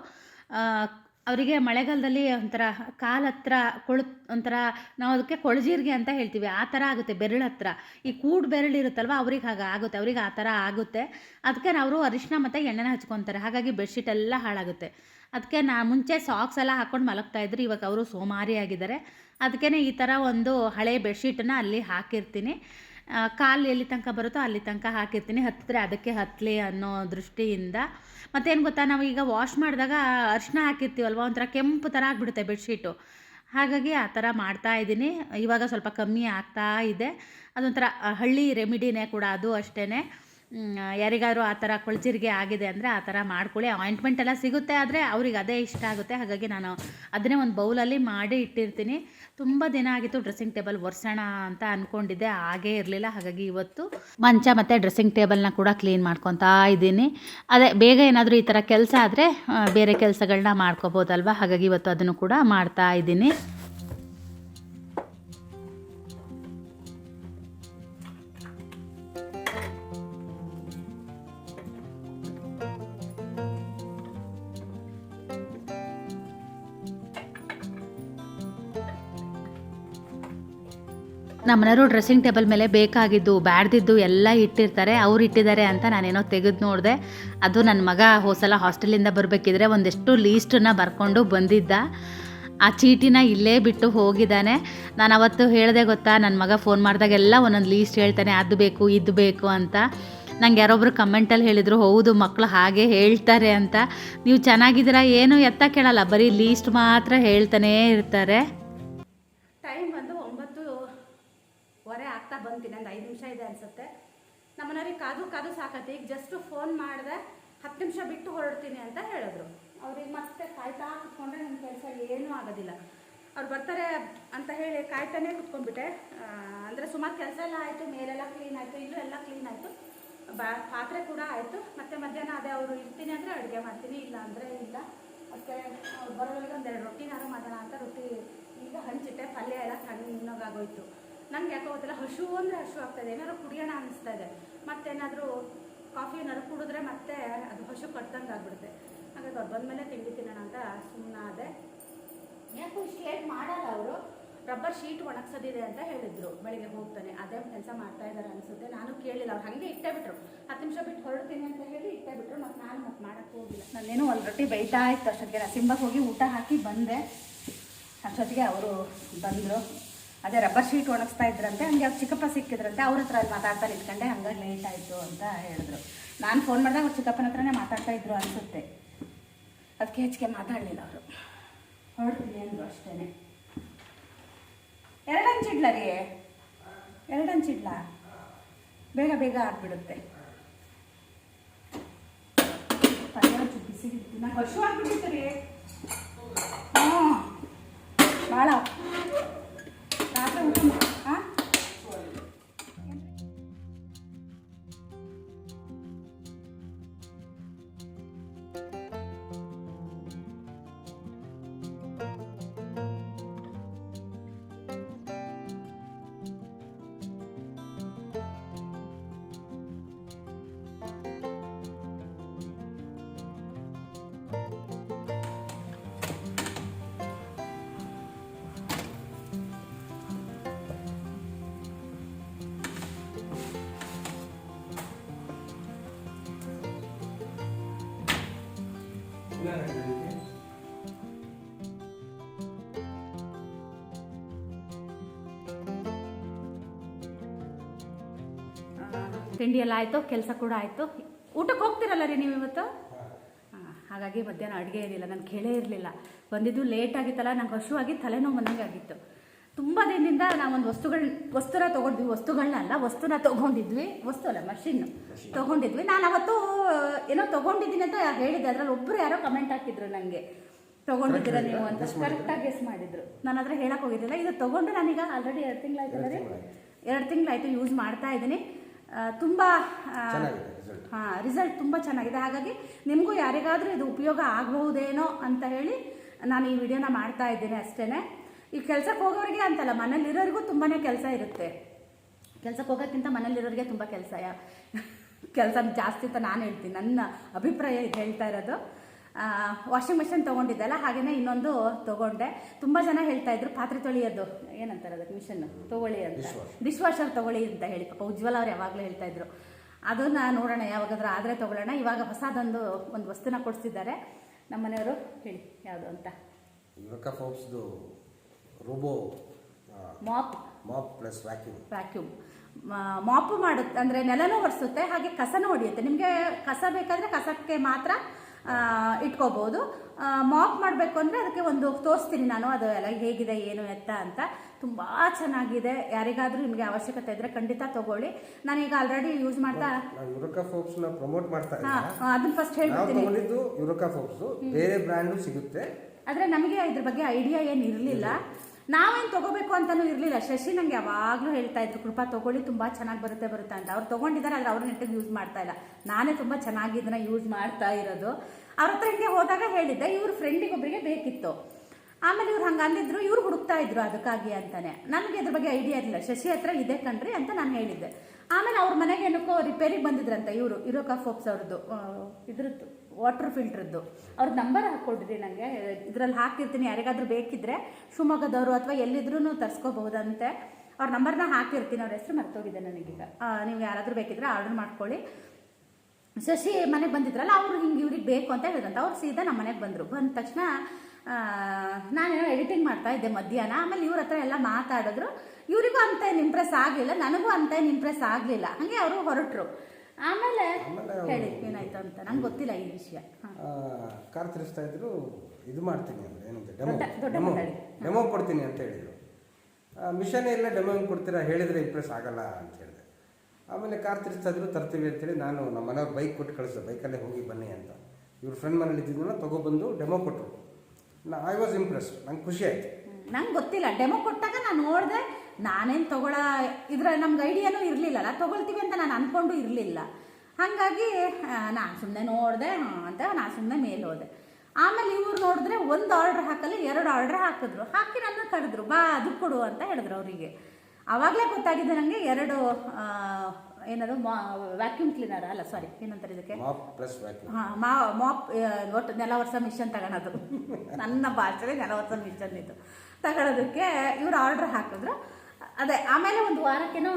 Speaker 3: ಅವರಿಗೆ ಮಳೆಗಾಲದಲ್ಲಿ ಒಂಥರ ಕಾಲ ಹತ್ರ ಕೊಳ, ಒಂಥರ ನಾವು ಅದಕ್ಕೆ ಕೊಳಜೀರಿಗೆ ಅಂತ ಹೇಳ್ತೀವಿ, ಆ ಥರ ಆಗುತ್ತೆ ಬೆರಳು ಹತ್ರ. ಈ ಕೂಡ್ ಬೆರಳು ಇರುತ್ತಲ್ವ, ಅವ್ರಿಗೆ ಹಾಗೆ ಆಗುತ್ತೆ, ಅವ್ರಿಗೆ ಆ ಥರ ಆಗುತ್ತೆ. ಅದಕ್ಕೆ ಅವರು ಅರಿಶಿನ ಮತ್ತು ಎಣ್ಣೆನ ಹಚ್ಕೊತಾರೆ, ಹಾಗಾಗಿ ಬೆಡ್ಶೀಟ್ ಎಲ್ಲ ಹಾಳಾಗುತ್ತೆ. ಅದಕ್ಕೆ ನಾ ಮುಂಚೆ ಸಾಕ್ಸ್ ಎಲ್ಲ ಹಾಕ್ಕೊಂಡು ಮಲಗ್ತಾ ಇದ್ರು, ಇವಾಗ ಅವರು ಸೋಮಾರಿ ಆಗಿದ್ದಾರೆ ಅದಕ್ಕೇ ಈ ಥರ ಒಂದು ಹಳೆ ಬೆಡ್ಶೀಟನ್ನು ಅಲ್ಲಿ ಹಾಕಿರ್ತೀನಿ. ಕಾಲು ಎಲ್ಲಿ ತನಕ ಬರುತ್ತೋ ಅಲ್ಲಿ ತನಕ ಹಾಕಿರ್ತೀನಿ. ಹತ್ತಿದ್ರೆ ಅದಕ್ಕೆ ಹತ್ತಲಿ ಅನ್ನೋ ದೃಷ್ಟಿಯಿಂದ. ಮತ್ತೇನು ಗೊತ್ತಾ, ನಾವು ಈಗ ವಾಶ್ ಮಾಡಿದಾಗ ಅರಿಶಿನ ಹಾಕಿರ್ತೀವಲ್ವ, ಒಂಥರ ಕೆಂಪು ಥರ ಆಗಿಬಿಡುತ್ತೆ ಬೆಡ್ಶೀಟು ಹಾಗಾಗಿ ಆ ಥರ ಮಾಡ್ತಾ ಇದ್ದೀನಿ. ಇವಾಗ ಸ್ವಲ್ಪ ಕಮ್ಮಿ ಆಗ್ತಾ ಇದೆ. ಅದೊಂಥರ ಹಳ್ಳಿ ರೆಮಿಡಿನೇ ಕೂಡ ಅದು ಅಷ್ಟೇ ಯಾರಿಗಾದ್ರು ಆ ಥರ ಕೊಳಚಿರಿಗೆ ಆಗಿದೆ ಅಂದರೆ ಆ ಥರ ಮಾಡ್ಕೊಳ್ಳಿ. ಆಯಿಂಟ್ಮೆಂಟ್ ಎಲ್ಲ ಸಿಗುತ್ತೆ ಆದರೆ ಅವ್ರಿಗೆ ಅದೇ ಇಷ್ಟ ಆಗುತ್ತೆ. ಹಾಗಾಗಿ ನಾನು ಅದನ್ನೇ ಒಂದು ಬೌಲಲ್ಲಿ ಮಾಡಿ ಇಟ್ಟಿರ್ತೀನಿ. ತುಂಬ ದಿನ ಆಗಿತ್ತು ಡ್ರೆಸ್ಸಿಂಗ್ ಟೇಬಲ್ ಒರೆಸೋಣ ಅಂತ ಅಂದ್ಕೊಂಡಿದ್ದೆ ಹಾಗೇ ಇರಲಿಲ್ಲ. ಹಾಗಾಗಿ ಇವತ್ತು ಮಂಚ ಮತ್ತು ಡ್ರೆಸ್ಸಿಂಗ್ ಟೇಬಲ್ನ ಕೂಡ ಕ್ಲೀನ್ ಮಾಡ್ಕೊತಾ ಇದ್ದೀನಿ. ಅದೇ, ಬೇಗ ಏನಾದರೂ ಈ ಥರ ಕೆಲಸ ಆದರೆ ಬೇರೆ ಕೆಲಸಗಳನ್ನ ಮಾಡ್ಕೋಬೋದಲ್ವ? ಹಾಗಾಗಿ ಇವತ್ತು ಅದನ್ನು ಕೂಡ ಮಾಡ್ತಾ ಇದ್ದೀನಿ. ನಮ್ಮನೆಯವರು ಡ್ರೆಸ್ಸಿಂಗ್ ಟೇಬಲ್ ಮೇಲೆ ಬೇಕಾಗಿದ್ದು, ಬ್ಯಾಡ್ದಿದ್ದು ಎಲ್ಲ ಇಟ್ಟಿರ್ತಾರೆ. ಅವ್ರು ಇಟ್ಟಿದ್ದಾರೆ ಅಂತ ನಾನೇನೋ ತೆಗೆದು ನೋಡಿದೆ. ಅದು ನನ್ನ ಮಗ ಹೋಸಲ ಹಾಸ್ಟೆಲಿಂದ ಬರಬೇಕಿದ್ರೆ ಒಂದೆಷ್ಟು ಲೀಸ್ಟನ್ನು ಬರ್ಕೊಂಡು ಬಂದಿದ್ದ. ಆ ಚೀಟಿನ ಇಲ್ಲೇ ಬಿಟ್ಟು ಹೋಗಿದ್ದಾನೆ. ನಾನು ಅವತ್ತು ಹೇಳಿದೆ ಗೊತ್ತಾ ನನ್ನ ಮಗ ಫೋನ್ ಮಾಡಿದಾಗೆಲ್ಲ ಒಂದೊಂದು ಲೀಸ್ಟ್ ಹೇಳ್ತಾನೆ, ಅದು ಬೇಕು, ಇದು ಬೇಕು ಅಂತ. ನಂಗೆ ಯಾರೊಬ್ಬರು ಕಮೆಂಟಲ್ಲಿ ಹೇಳಿದರು, ಹೌದು ಮಕ್ಕಳು ಹಾಗೆ ಹೇಳ್ತಾರೆ ಅಂತ. ನೀವು ಚೆನ್ನಾಗಿದ್ದೀರಾ, ಏನು ಎತ್ತ ಕೇಳಲ್ಲ, ಬರೀ ಲೀಸ್ಟ್ ಮಾತ್ರ ಹೇಳ್ತಾನೇ ಇರ್ತಾರೆ.
Speaker 1: ವರೆ ಆಗ್ತಾ ಬಂತೀನಿ, ಒಂದು ಐದು ನಿಮಿಷ ಇದೆ ಅನ್ಸುತ್ತೆ. ನಮ್ಮನೆಯವ್ರಿಗೆ ಕಾದು ಕಾದು ಸಾಕತ್ತೆ. ಈಗ ಜಸ್ಟ್ ಫೋನ್ ಮಾಡಿದೆ, ಹತ್ತು ನಿಮಿಷ ಬಿಟ್ಟು ಹೊರಡ್ತೀನಿ ಅಂತ ಹೇಳಿದ್ರು. ಅವ್ರಿಗೆ ಮತ್ತೆ ಕಾಯ್ತಾ ಕುತ್ಕೊಂಡ್ರೆ ನನ್ನ ಕೆಲಸ ಏನೂ ಆಗೋದಿಲ್ಲ. ಅವ್ರು ಬರ್ತಾರೆ ಅಂತ ಹೇಳಿ ಕಾಯ್ತಾನೆ ಕುತ್ಕೊಂಡ್ಬಿಟ್ಟೆ. ಅಂದರೆ ಸುಮಾರು ಕೆಲಸ ಎಲ್ಲ ಆಯಿತು, ಮೇಲೆಲ್ಲ ಕ್ಲೀನ್ ಆಯಿತು, ಇಲ್ಲೂ ಎಲ್ಲ ಕ್ಲೀನ್ ಆಯಿತು. ಬಾ, ಪಾತ್ರೆ ಕೂಡ ಆಯಿತು. ಮತ್ತೆ ಮಧ್ಯಾಹ್ನ ಅದೇ ಅವರು ಇರ್ತೀನಿ ಅಂದರೆ ಅಡುಗೆ ಮಾಡ್ತೀನಿ, ಇಲ್ಲ ಅಂದರೆ ಇಲ್ಲ. ಅದಕ್ಕೆ ಅವ್ರು ಬರೋರಿಗೆ ಒಂದೆರಡು ರೊಟ್ಟಿನಾರು ಮಾಡೋಣ ಅಂತ ರೊಟ್ಟಿ ಈಗ ಹಂಚಿಟ್ಟೆ. ಪಲ್ಯ ಎಲ್ಲ ತಣ್ಣಗಾಗೋಯ್ತು ನಂಗೆ ಯಾಕೋ ಗೊತ್ತಿಲ್ಲ, ಹಶು ಅಂದರೆ ಹಶು ಆಗ್ತಾಯಿದೆ ಏನಾದ್ರು ಕುಡಿಯೋಣ ಅನಿಸ್ತಾ ಇದೆ. ಮತ್ತೇನಾದರೂ ಕಾಫಿ ಏನಾದ್ರು ಕುಡಿದ್ರೆ ಮತ್ತೆ ಅದು ಹಸು ಕಟ್ಟಿದಂಗೆ ಆಗ್ಬಿಡುತ್ತೆ. ಹಾಗಾಗಿ ಅವ್ರು ಬಂದಮೇಲೆ ತಿಂಡಿ ತಿನ್ನೋಣ ಅಂತ ಸುಮ್ಮನಾದೆ ಯಾಕೋ ಇಷ್ಟು ಲೇಟ್ ಮಾಡಲ್ಲ ಅವರು. ರಬ್ಬರ್ ಶೀಟ್ ಒಣಗ್ಸೋದಿದೆ ಅಂತ ಹೇಳಿದ್ರು, ಬೆಳಿಗ್ಗೆ ಹೋಗ್ತಾನೆ. ಅದೇ ಕೆಲಸ ಮಾಡ್ತಾ ಇದ್ದಾರೆ ಅನಿಸುತ್ತೆ. ನಾನು ಕೇಳಿಲ್ಲ, ಅವ್ರು ಹಾಗೆ ಇಟ್ಟೇ ಬಿಟ್ರು. ಹತ್ತು ನಿಮಿಷ ಬಿಟ್ಟು ಹೊರಡ್ತೀನಿ ಅಂತ ಹೇಳಿ ಇಟ್ಟೇ ಬಿಟ್ರು ಮತ್ತು ನಾನು ಮತ್ತೆ ಮಾಡೋಕ್ಕೆ ಹೋಗಿಲ್ಲ. ನಾನೇನು ಒಂದು ರೊಟ್ಟಿ ಬೈತಾ ಇತ್ತು ಅಷ್ಟೊತ್ತಿಗೆ. ಸಿಂಬಕ್ಕೆ ಹೋಗಿ ಊಟ ಹಾಕಿ ಬಂದೆ. ಅಷ್ಟೊತ್ತಿಗೆ ಅವರು ಬಂದರು. ಅದೇ ರಬ್ಬರ್ ಶೀಟ್ ಒಣಗಿಸ್ತಾ ಇದ್ರಂತೆ, ಹಂಗೆ ಅವ್ರು ಚಿಕ್ಕಪ್ಪ ಸಿಕ್ಕಿದ್ರಂತೆ, ಅವ್ರ ಹತ್ರ ಅಲ್ಲಿ ಮಾತಾಡ್ತಾ ನಿಂತ್ಕೊಂಡೆ ಹಂಗೆ ಲೇಟ್ ಆಯಿತು ಅಂತ ಹೇಳಿದ್ರು. ನಾನು ಫೋನ್ ಮಾಡಿದಾಗ ಅವ್ರು ಚಿಕ್ಕಪ್ಪನ ಹತ್ರನೇ ಮಾತಾಡ್ತಾ ಇದ್ರು ಅನಿಸುತ್ತೆ. ಅದಕ್ಕೆ ಹೆಚ್ಚಿಗೆ ಮಾತಾಡಲಿಲ್ಲ ಅವರು. ಹೊರಡ್ತೀನಿ ಅಂದರು ಅಷ್ಟೇ ಎರಡು ಹಂಚಿಡ್ಲ ರೀ. ಎರಡು ಹಂಚಿಡ್ಲ ಬೇಗ ಬೇಗ ಆಗ್ಬಿಡುತ್ತೆ. ಬಿಸಿ ನಂಗೆ ಹಶು ಆಗ್ಬಿಟ್ಟಿತ್ತು ರೀ. ಹಾಂ ಭಾಳ come on. ತಿಂಡಿ ಎಲ್ಲ ಆಯಿತು ಕೆಲಸ ಕೂಡ ಆಯಿತು. ಊಟಕ್ಕೆ ಹೋಗ್ತಿರಲ್ಲ ರೀ ನೀವು ಇವತ್ತು? ಹಾಂ. ಹಾಗಾಗಿ ಮಧ್ಯಾಹ್ನ ಅಡುಗೆ ಇರಲಿಲ್ಲ ನಾನು ಕೇಳೇ ಇರಲಿಲ್ಲ. ಬಂದಿದ್ದು ಲೇಟ್ ಆಗಿತ್ತಲ್ಲ ನಂಗೆ ಹಶುವಾಗಿ ತಲೆನೋವು ಬಂದಂಗೆ ಆಗಿತ್ತು. ತುಂಬ ದಿನದಿಂದ ನಾವೊಂದು ವಸ್ತುಗಳ ವಸ್ತುನ ತೊಗೊಂಡ್ವಿ. ವಸ್ತುಗಳನ್ನ ಅಲ್ಲ ವಸ್ತುನ ತೊಗೊಂಡಿದ್ವಿ. ವಸ್ತು ಅಲ್ಲ ಮಷಿನ್ ತೊಗೊಂಡಿದ್ವಿ. ನಾನು ಅವತ್ತು ಏನೋ ತೊಗೊಂಡಿದ್ದೀನಿ ಅಂತ ಹೇಳಿದ್ದೆ. ಅದ್ರಲ್ಲಿ ಒಬ್ಬರು ಯಾರೋ ಕಮೆಂಟ್ ಹಾಕಿದ್ರು ನನಗೆ ತೊಗೊಂಡಿದ್ದೀರಾ ನೀವು ಅಂತ ಕರೆಕ್ಟಾಗಿ ಗೆಸ್ ಮಾಡಿದ್ರು. ನಾನು ಅದ್ರ ಹೇಳಕ್ಕೆ ಹೋಗಿದ್ದಿಲ್ಲ ಇದು ತೊಗೊಂಡು ನಾನೀಗ ಆಲ್ರೆಡಿ ಎರಡು ತಿಂಗಳಾಯ್ತಲ್ಲ ರೀ? ಎರಡು ತಿಂಗಳಾಯಿತು ಯೂಸ್ ಮಾಡ್ತಾ ಇದ್ದೀನಿ. ತುಂಬ ಹಾಂ ರಿಸಲ್ಟ್ ತುಂಬ ಚೆನ್ನಾಗಿದೆ. ಹಾಗಾಗಿ ನಿಮಗೂ ಯಾರಿಗಾದರೂ ಇದು ಉಪಯೋಗ ಆಗಬಹುದೇನೋ ಅಂತ ಹೇಳಿ ನಾನು ಈ ವಿಡಿಯೋನ ಮಾಡ್ತಾ ಇದ್ದೇನೆ ಅಷ್ಟೇ ಈ ಕೆಲ್ಸಕ್ಕೆ ಹೋಗೋರಿಗೆ ಅಂತಲ್ಲ ಮನೇಲಿರೋರಿಗೂ ತುಂಬಾ ಕೆಲಸ ಇರುತ್ತೆ. ಕೆಲ್ಸಕ್ಕೆ ಹೋಗೋಕ್ಕಿಂತ ಮನೇಲಿರೋರಿಗೆ ತುಂಬ ಕೆಲಸ [LAUGHS] ಕೆಲಸ ಜಾಸ್ತಿ ಅಂತ ನಾನು ಹೇಳ್ತೀನಿ. ನನ್ನ ಅಭಿಪ್ರಾಯ ಇದು ಹೇಳ್ತಾ ಇರೋದು. ವಾಷಿಂಗ್ ಮಿಷಿನ್ ತೊಗೊಂಡಿದ್ದಲ್ಲ ಹಾಗೆಯೇ ಇನ್ನೊಂದು ತೊಗೊಂಡೆ. ತುಂಬ ಜನ ಹೇಳ್ತಾ ಇದ್ರು ಪಾತ್ರೆ ತೊಳೆಯೋದು. ಏನಂತಾರೆ ಅದಕ್ಕೆ ಮಿಷನ್ ತೊಗೊಳ್ಳಿ ಅಂತ. ಡಿಶ್ ವಾಷರ್ ತೊಗೊಳ್ಳಿ ಅಂತ ಹೇಳಿ ಪಾಪ ಉಜ್ವಲ ಅವ್ರು ಯಾವಾಗಲೂ ಹೇಳ್ತಾ ಇದ್ರು. ಅದನ್ನ ನೋಡೋಣ ಯಾವಾಗಾದ್ರೂ ಆದರೆ ತೊಗೊಳ್ಳೋಣ. ಇವಾಗ ಹೊಸದೊಂದು ಒಂದು ವಸ್ತುನ ಕೊಡಿಸಿದ್ದಾರೆ. ನಮ್ಮ ಮನೆಯವರು ಹೇಳಿ ಯಾವುದು ಅಂತ.
Speaker 4: Robo
Speaker 1: mop
Speaker 4: mop plus vacuum
Speaker 1: vacuum mop ಮಾಡುತ್ತೆ ಅಂದರೆ ನೆಲನೂ ಒರೆಸುತ್ತೆ ಹಾಗೆ ಕಸನೂ ಹೊಡೆಯುತ್ತೆ. ನಿಮಗೆ ಕಸ ಬೇಕಾದರೆ ಕಸಕ್ಕೆ ಮಾತ್ರ ಇಟ್ಕೋಬೋದು. ಮಾಕ್ ಮಾಡಬೇಕು ಅಂದರೆ ಅದಕ್ಕೆ ಒಂದು ತೋರಿಸ್ತೀನಿ ನಾನು ಅದು ಎಲ್ಲ ಹೇಗಿದೆ ಏನು ಎತ್ತ ಅಂತ. ತುಂಬ ಚೆನ್ನಾಗಿದೆ. ಯಾರಿಗಾದರೂ ನಿಮಗೆ ಅವಶ್ಯಕತೆ ಇದ್ದರೆ ಖಂಡಿತ ತಗೊಳ್ಳಿ. ನಾನೀಗ ಆಲ್ರೆಡಿ ಯೂಸ್ ಮಾಡ್ತಾ
Speaker 4: ನಾವು ಯುವಕ ಫೋಕ್ಸ್ನ ಪ್ರಮೋಟ್ ಮಾಡ್ತಾ
Speaker 1: ಅದನ್ನ ಫಸ್ಟ್
Speaker 4: ಯುವಕ ಬೇರೆ ಬ್ರ್ಯಾಂಡು ಸಿಗುತ್ತೆ.
Speaker 1: ಆದರೆ ನಮಗೆ ಇದ್ರ ಬಗ್ಗೆ ಐಡಿಯಾ ಏನು ಇರಲಿಲ್ಲ. ನಾವೇನು ತಗೋಬೇಕು ಅಂತಲೂ ಇರಲಿಲ್ಲ. ಶಶಿ ನನಗೆ ಯಾವಾಗಲೂ ಹೇಳ್ತಾ ಇದ್ರು, ಕೃಪಾ ತಗೊಳ್ಳಿ, ತುಂಬ ಚೆನ್ನಾಗಿ ಬರುತ್ತೆ ಬರುತ್ತೆ ಅಂತ. ಅವ್ರು ತೊಗೊಂಡಿದ್ದಾರೆ ಆದರೆ ಅವ್ರ ನೆಟ್ಟಿಗೆ ಯೂಸ್ ಮಾಡ್ತಾ ಇಲ್ಲ. ನಾನೇ ತುಂಬ ಚೆನ್ನಾಗಿ ಇದನ್ನ ಯೂಸ್ ಮಾಡ್ತಾ ಇರೋದು. ಅವ್ರ ಹತ್ರ ಹಿಂಗೆ ಹೋದಾಗ ಹೇಳಿದ್ದೆ, ಇವ್ರ ಫ್ರೆಂಡಿಗೆ ಒಬ್ಬರಿಗೆ ಬೇಕಿತ್ತು. ಆಮೇಲೆ ಇವ್ರು ಹಂಗೆ ಅಂದಿದ್ರು, ಇವ್ರು ಹುಡುಕ್ತಾ ಇದ್ರು ಅದಕ್ಕಾಗಿ ಅಂತಾನೆ. ನನಗೆ ಇದ್ರ ಬಗ್ಗೆ ಐಡಿಯಾ ಇರಲಿಲ್ಲ. ಶಶಿ ಹತ್ರ ಇದೆ ಕಣ್ರಿ ಅಂತ ನಾನು ಹೇಳಿದ್ದೆ. ಆಮೇಲೆ ಅವ್ರ ಮನೆಗೆ ಏನಕ್ಕೋ ರಿಪೇರಿಗೆ ಬಂದಿದ್ರಂತೆ ಇವರು ಇರೋಕಾ ಫೋಕ್ಸ್ ಅವ್ರದ್ದು ಇದ್ರದ್ದು. ವಾಟರ್ ಫಿಲ್ಟ್ರದ್ದು ಅವ್ರ ನಂಬರ್ ಹಾಕ್ಕೊಡ್ರಿ ನನಗೆ ಇದ್ರಲ್ಲಿ ಹಾಕಿರ್ತೀನಿ. ಯಾರಿಗಾದರೂ ಬೇಕಿದ್ರೆ ಶಿವಮೊಗ್ಗದವರು ಅಥವಾ ಎಲ್ಲಿದ್ರೂ ತರಿಸ್ಕೋಬಹುದಂತೆ. ಅವ್ರ ನಂಬರ್ನ ಹಾಕಿರ್ತೀನಿ. ಅವ್ರ ಹೆಸರು ಮರ್ತೋಗಿದೆ ನನಗೀಗ. ನೀವು ಯಾರಾದರೂ ಬೇಕಿದ್ರೆ ಆರ್ಡರ್ ಮಾಡ್ಕೊಳ್ಳಿ. ಶಶಿ ಮನೆಗೆ ಬಂದಿದ್ರಲ್ಲ, ಅವ್ರು ಹಿಂಗೆ ಇವ್ರಿಗೆ ಬೇಕು ಅಂತ ಹೇಳಿದ್ರಂತ. ಅವ್ರು ಸೀದಾ ನಮ್ಮ ಮನೆಗೆ ಬಂದರು. ಬಂದ ತಕ್ಷಣ ನಾನೇನೋ ಎಡಿಟಿಂಗ್ ಮಾಡ್ತಾ ಇದ್ದೆ ಮಧ್ಯಾಹ್ನ. ಆಮೇಲೆ ಇವ್ರ ಹತ್ರ ಎಲ್ಲ ಮಾತಾಡಿದ್ರು. ಇವರಿಗೂ ಅಂತ ಏನು ಇಂಪ್ರೆಸ್ ಆಗಲಿಲ್ಲ, ನನಗೂ ಅಂತ ಏನು ಇಂಪ್ರೆಸ್ ಆಗಲಿಲ್ಲ. ಹಾಗೆ ಅವರು ಹೊರಟರು. ಆಮೇಲೆ ಹೇಳಿ ಏನಾಯ್ತು ಅಂತ. ನಂಗೆ ಗೊತ್ತಿಲ್ಲ ಈ ವಿಷಯ.
Speaker 4: ಕಾರ್ ತಿರ್ಸ್ತಾ ಇದ್ರು ಇದು ಮಾಡ್ತೀನಿ ಅಂದ್ರೆ ಏನಂತ ಡೆಮೋ ಡೆಮೋ ಡೆಮೋ ಕೊಡ್ತೀನಿ ಅಂತ ಹೇಳಿದ್ರು. ಮಿಷನ್ ಎಲ್ಲ ಡೆಮೋ ಹೆಂಗೆ ಕೊಡ್ತೀರಾ? ಹೇಳಿದ್ರೆ ಇಂಪ್ರೆಸ್ ಆಗಲ್ಲ ಅಂತ ಹೇಳಿದೆ. ಆಮೇಲೆ ಕಾರ್ ತಿರ್ಸ್ತಾ ಇದ್ರು ತರ್ತೀವಿ ಅಂತೇಳಿ ನಾನು ನಮ್ಮ ಮನೆಯವ್ರು ಬೈಕ್ ಕೊಟ್ಟು ಕಳಿಸಿದೆ. ಬೈಕಲ್ಲೇ ಹೋಗಿ ಬನ್ನಿ ಅಂತ. ಇವ್ರ ಫ್ರೆಂಡ್ ಮನೇಲಿ ಇದ್ದಿದ್ದನ್ನ ತೊಗೊಬಂದು ಡೆಮೋ ಕೊಟ್ಟರು ನಾ ಐ ವಾಸ್ ಇಂಪ್ರೆಸ್ಡ್ ನಂಗೆ ಖುಷಿ ಆಯ್ತು.
Speaker 1: ನಂಗೆ ಗೊತ್ತಿಲ್ಲ. ಡೆಮೋ ಕೊಟ್ಟಾಗ ನಾನು ನೋಡಿದೆ ನಾನೇನು ತಗೊಳ ಇದ್ರ ನಮ್ಗೆ ಐಡಿಯಾನೂ ಇರಲಿಲ್ಲಲ್ಲ ತೊಗೊಳ್ತೀವಿ ಅಂತ ನಾನು ಅಂದ್ಕೊಂಡು ಇರಲಿಲ್ಲ. ಹಾಗಾಗಿ ನಾನು ಸುಮ್ಮನೆ ನೋಡಿದೆ ಅಂತ ನಾನು ಸುಮ್ಮನೆ ಮೇಲೆ ಹೋದೆ. ಆಮೇಲೆ ಇವ್ರು ನೋಡಿದ್ರೆ ಒಂದು ಆರ್ಡ್ರ್ ಹಾಕಲ್ಲ ಎರಡು ಆರ್ಡ್ರ್ ಹಾಕಿದ್ರು. ಹಾಕಿ ನನ್ನ ಕರೆದ್ರು ಬಾ ಅದು ಕೊಡು ಅಂತ ಹೇಳಿದ್ರು ಅವರಿಗೆ. ಆವಾಗಲೇ ಗೊತ್ತಾಗಿದೆ ನನಗೆ ಎರಡು ಏನದು ವ್ಯಾಕ್ಯೂಮ್ ಕ್ಲೀನರ್ ಅಲ್ಲ ಸಾರಿ ಏನಂತಾರೆ ಇದಕ್ಕೆ? ಮಾ ಮಾಪ್ ಒಟ್ಟು ನೆಲ ವರ್ಷ ಮಿಷನ್ ತಗೊಳೋದು. [LAUGHS] ನನ್ನ ಭಾಷೆಯಲ್ಲಿ ನೆಲ ವರ್ಷ ಮಿಷನ್ ಇತ್ತು ತಗೊಳೋದಕ್ಕೆ ಇವ್ರು ಆರ್ಡ್ರ್ ಹಾಕಿದ್ರು. ಅದೇ, ಆಮೇಲೆ ಒಂದು ವಾರಕ್ಕೇನೋ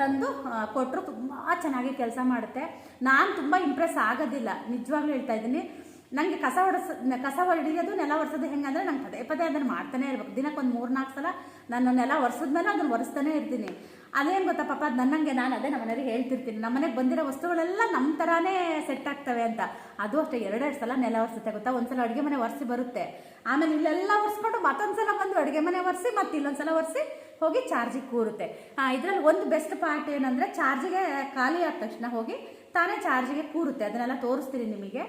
Speaker 1: ತಂದು ಕೊಟ್ಟರು ತುಂಬ ಚೆನ್ನಾಗಿ ಕೆಲಸ ಮಾಡುತ್ತೆ. ನಾನು ತುಂಬ ಇಂಪ್ರೆಸ್ ಆಗೋದಿಲ್ಲ, ನಿಜವಾಗ್ಲೂ ಹೇಳ್ತಾ ಇದ್ದೀನಿ. ನನಗೆ ಕಸ ಹೊಡೆಸ ಕಸ ಹೊಡಿಯೋದು ನೆಲ ಒರೆಸೋದು ಹೆಂಗಂದ್ರೆ ನಂಗೆ ಪದೇ ಪದೇ ಅದನ್ನು ಮಾಡ್ತಾನೆ ಇರ್ಬೇಕು. ದಿನಕ್ಕೆ ಒಂದು ಮೂರು ನಾಲ್ಕು ಸಲ ನಾನು ನೆಲ ಒರೆಸಿದ್ಮೇಲೆ ಅದನ್ನು ಒರೆಸ್ತಾನೆ ಇರ್ತೀನಿ. ಅದೇನು ಗೊತ್ತಾ ಪಾಪ ನನ್ನಂಗೆ ನಾನು ಅದೇ ನಮ್ಮ ಮನೆಯವ್ರಿಗೆ ಹೇಳ್ತಿರ್ತೀನಿ. ನಮ್ಮ ಮನೆಗೆ ಬಂದಿರೋ ವಸ್ತುಗಳೆಲ್ಲ ನಮ್ಮ ಥರನೇ ಸೆಟ್ ಆಗ್ತವೆ ಅಂತ. ಅದು ಅಷ್ಟೇ, ಎರಡೆರಡು ಸಲ ನೆಲ ಒರೆಸುತ್ತೆ ಗೊತ್ತಾ? ಒಂದ್ಸಲ ಅಡುಗೆ ಮನೆ ಒರೆಸಿ ಬರುತ್ತೆ. ಆಮೇಲೆ ಇಲ್ಲೆಲ್ಲ ಒರೆಸ್ಕೊಂಡು ಮತ್ತೊಂದ್ಸಲ ಬಂದು ಅಡುಗೆ ಮನೆ ಒರೆಸಿ ಮತ್ತೆ ಇಲ್ಲೊಂದ್ಸಲ ಒರೆಸಿ ಹೋಗಿ ಚಾರ್ಜಿಗೆ ಕೂರುತ್ತೆ. ಇದರಲ್ಲಿ ಒಂದು ಬೆಸ್ಟ್ ಪಾರ್ಟ್ ಏನಂದರೆ ಚಾರ್ಜಿಗೆ ಖಾಲಿ ಆದ ತಕ್ಷಣ ಹೋಗಿ ತಾನೇ ಚಾರ್ಜಿಗೆ ಕೂರುತ್ತೆ. ಅದನ್ನೆಲ್ಲ ತೋರಿಸ್ತೀನಿ ನಿಮಗೆ.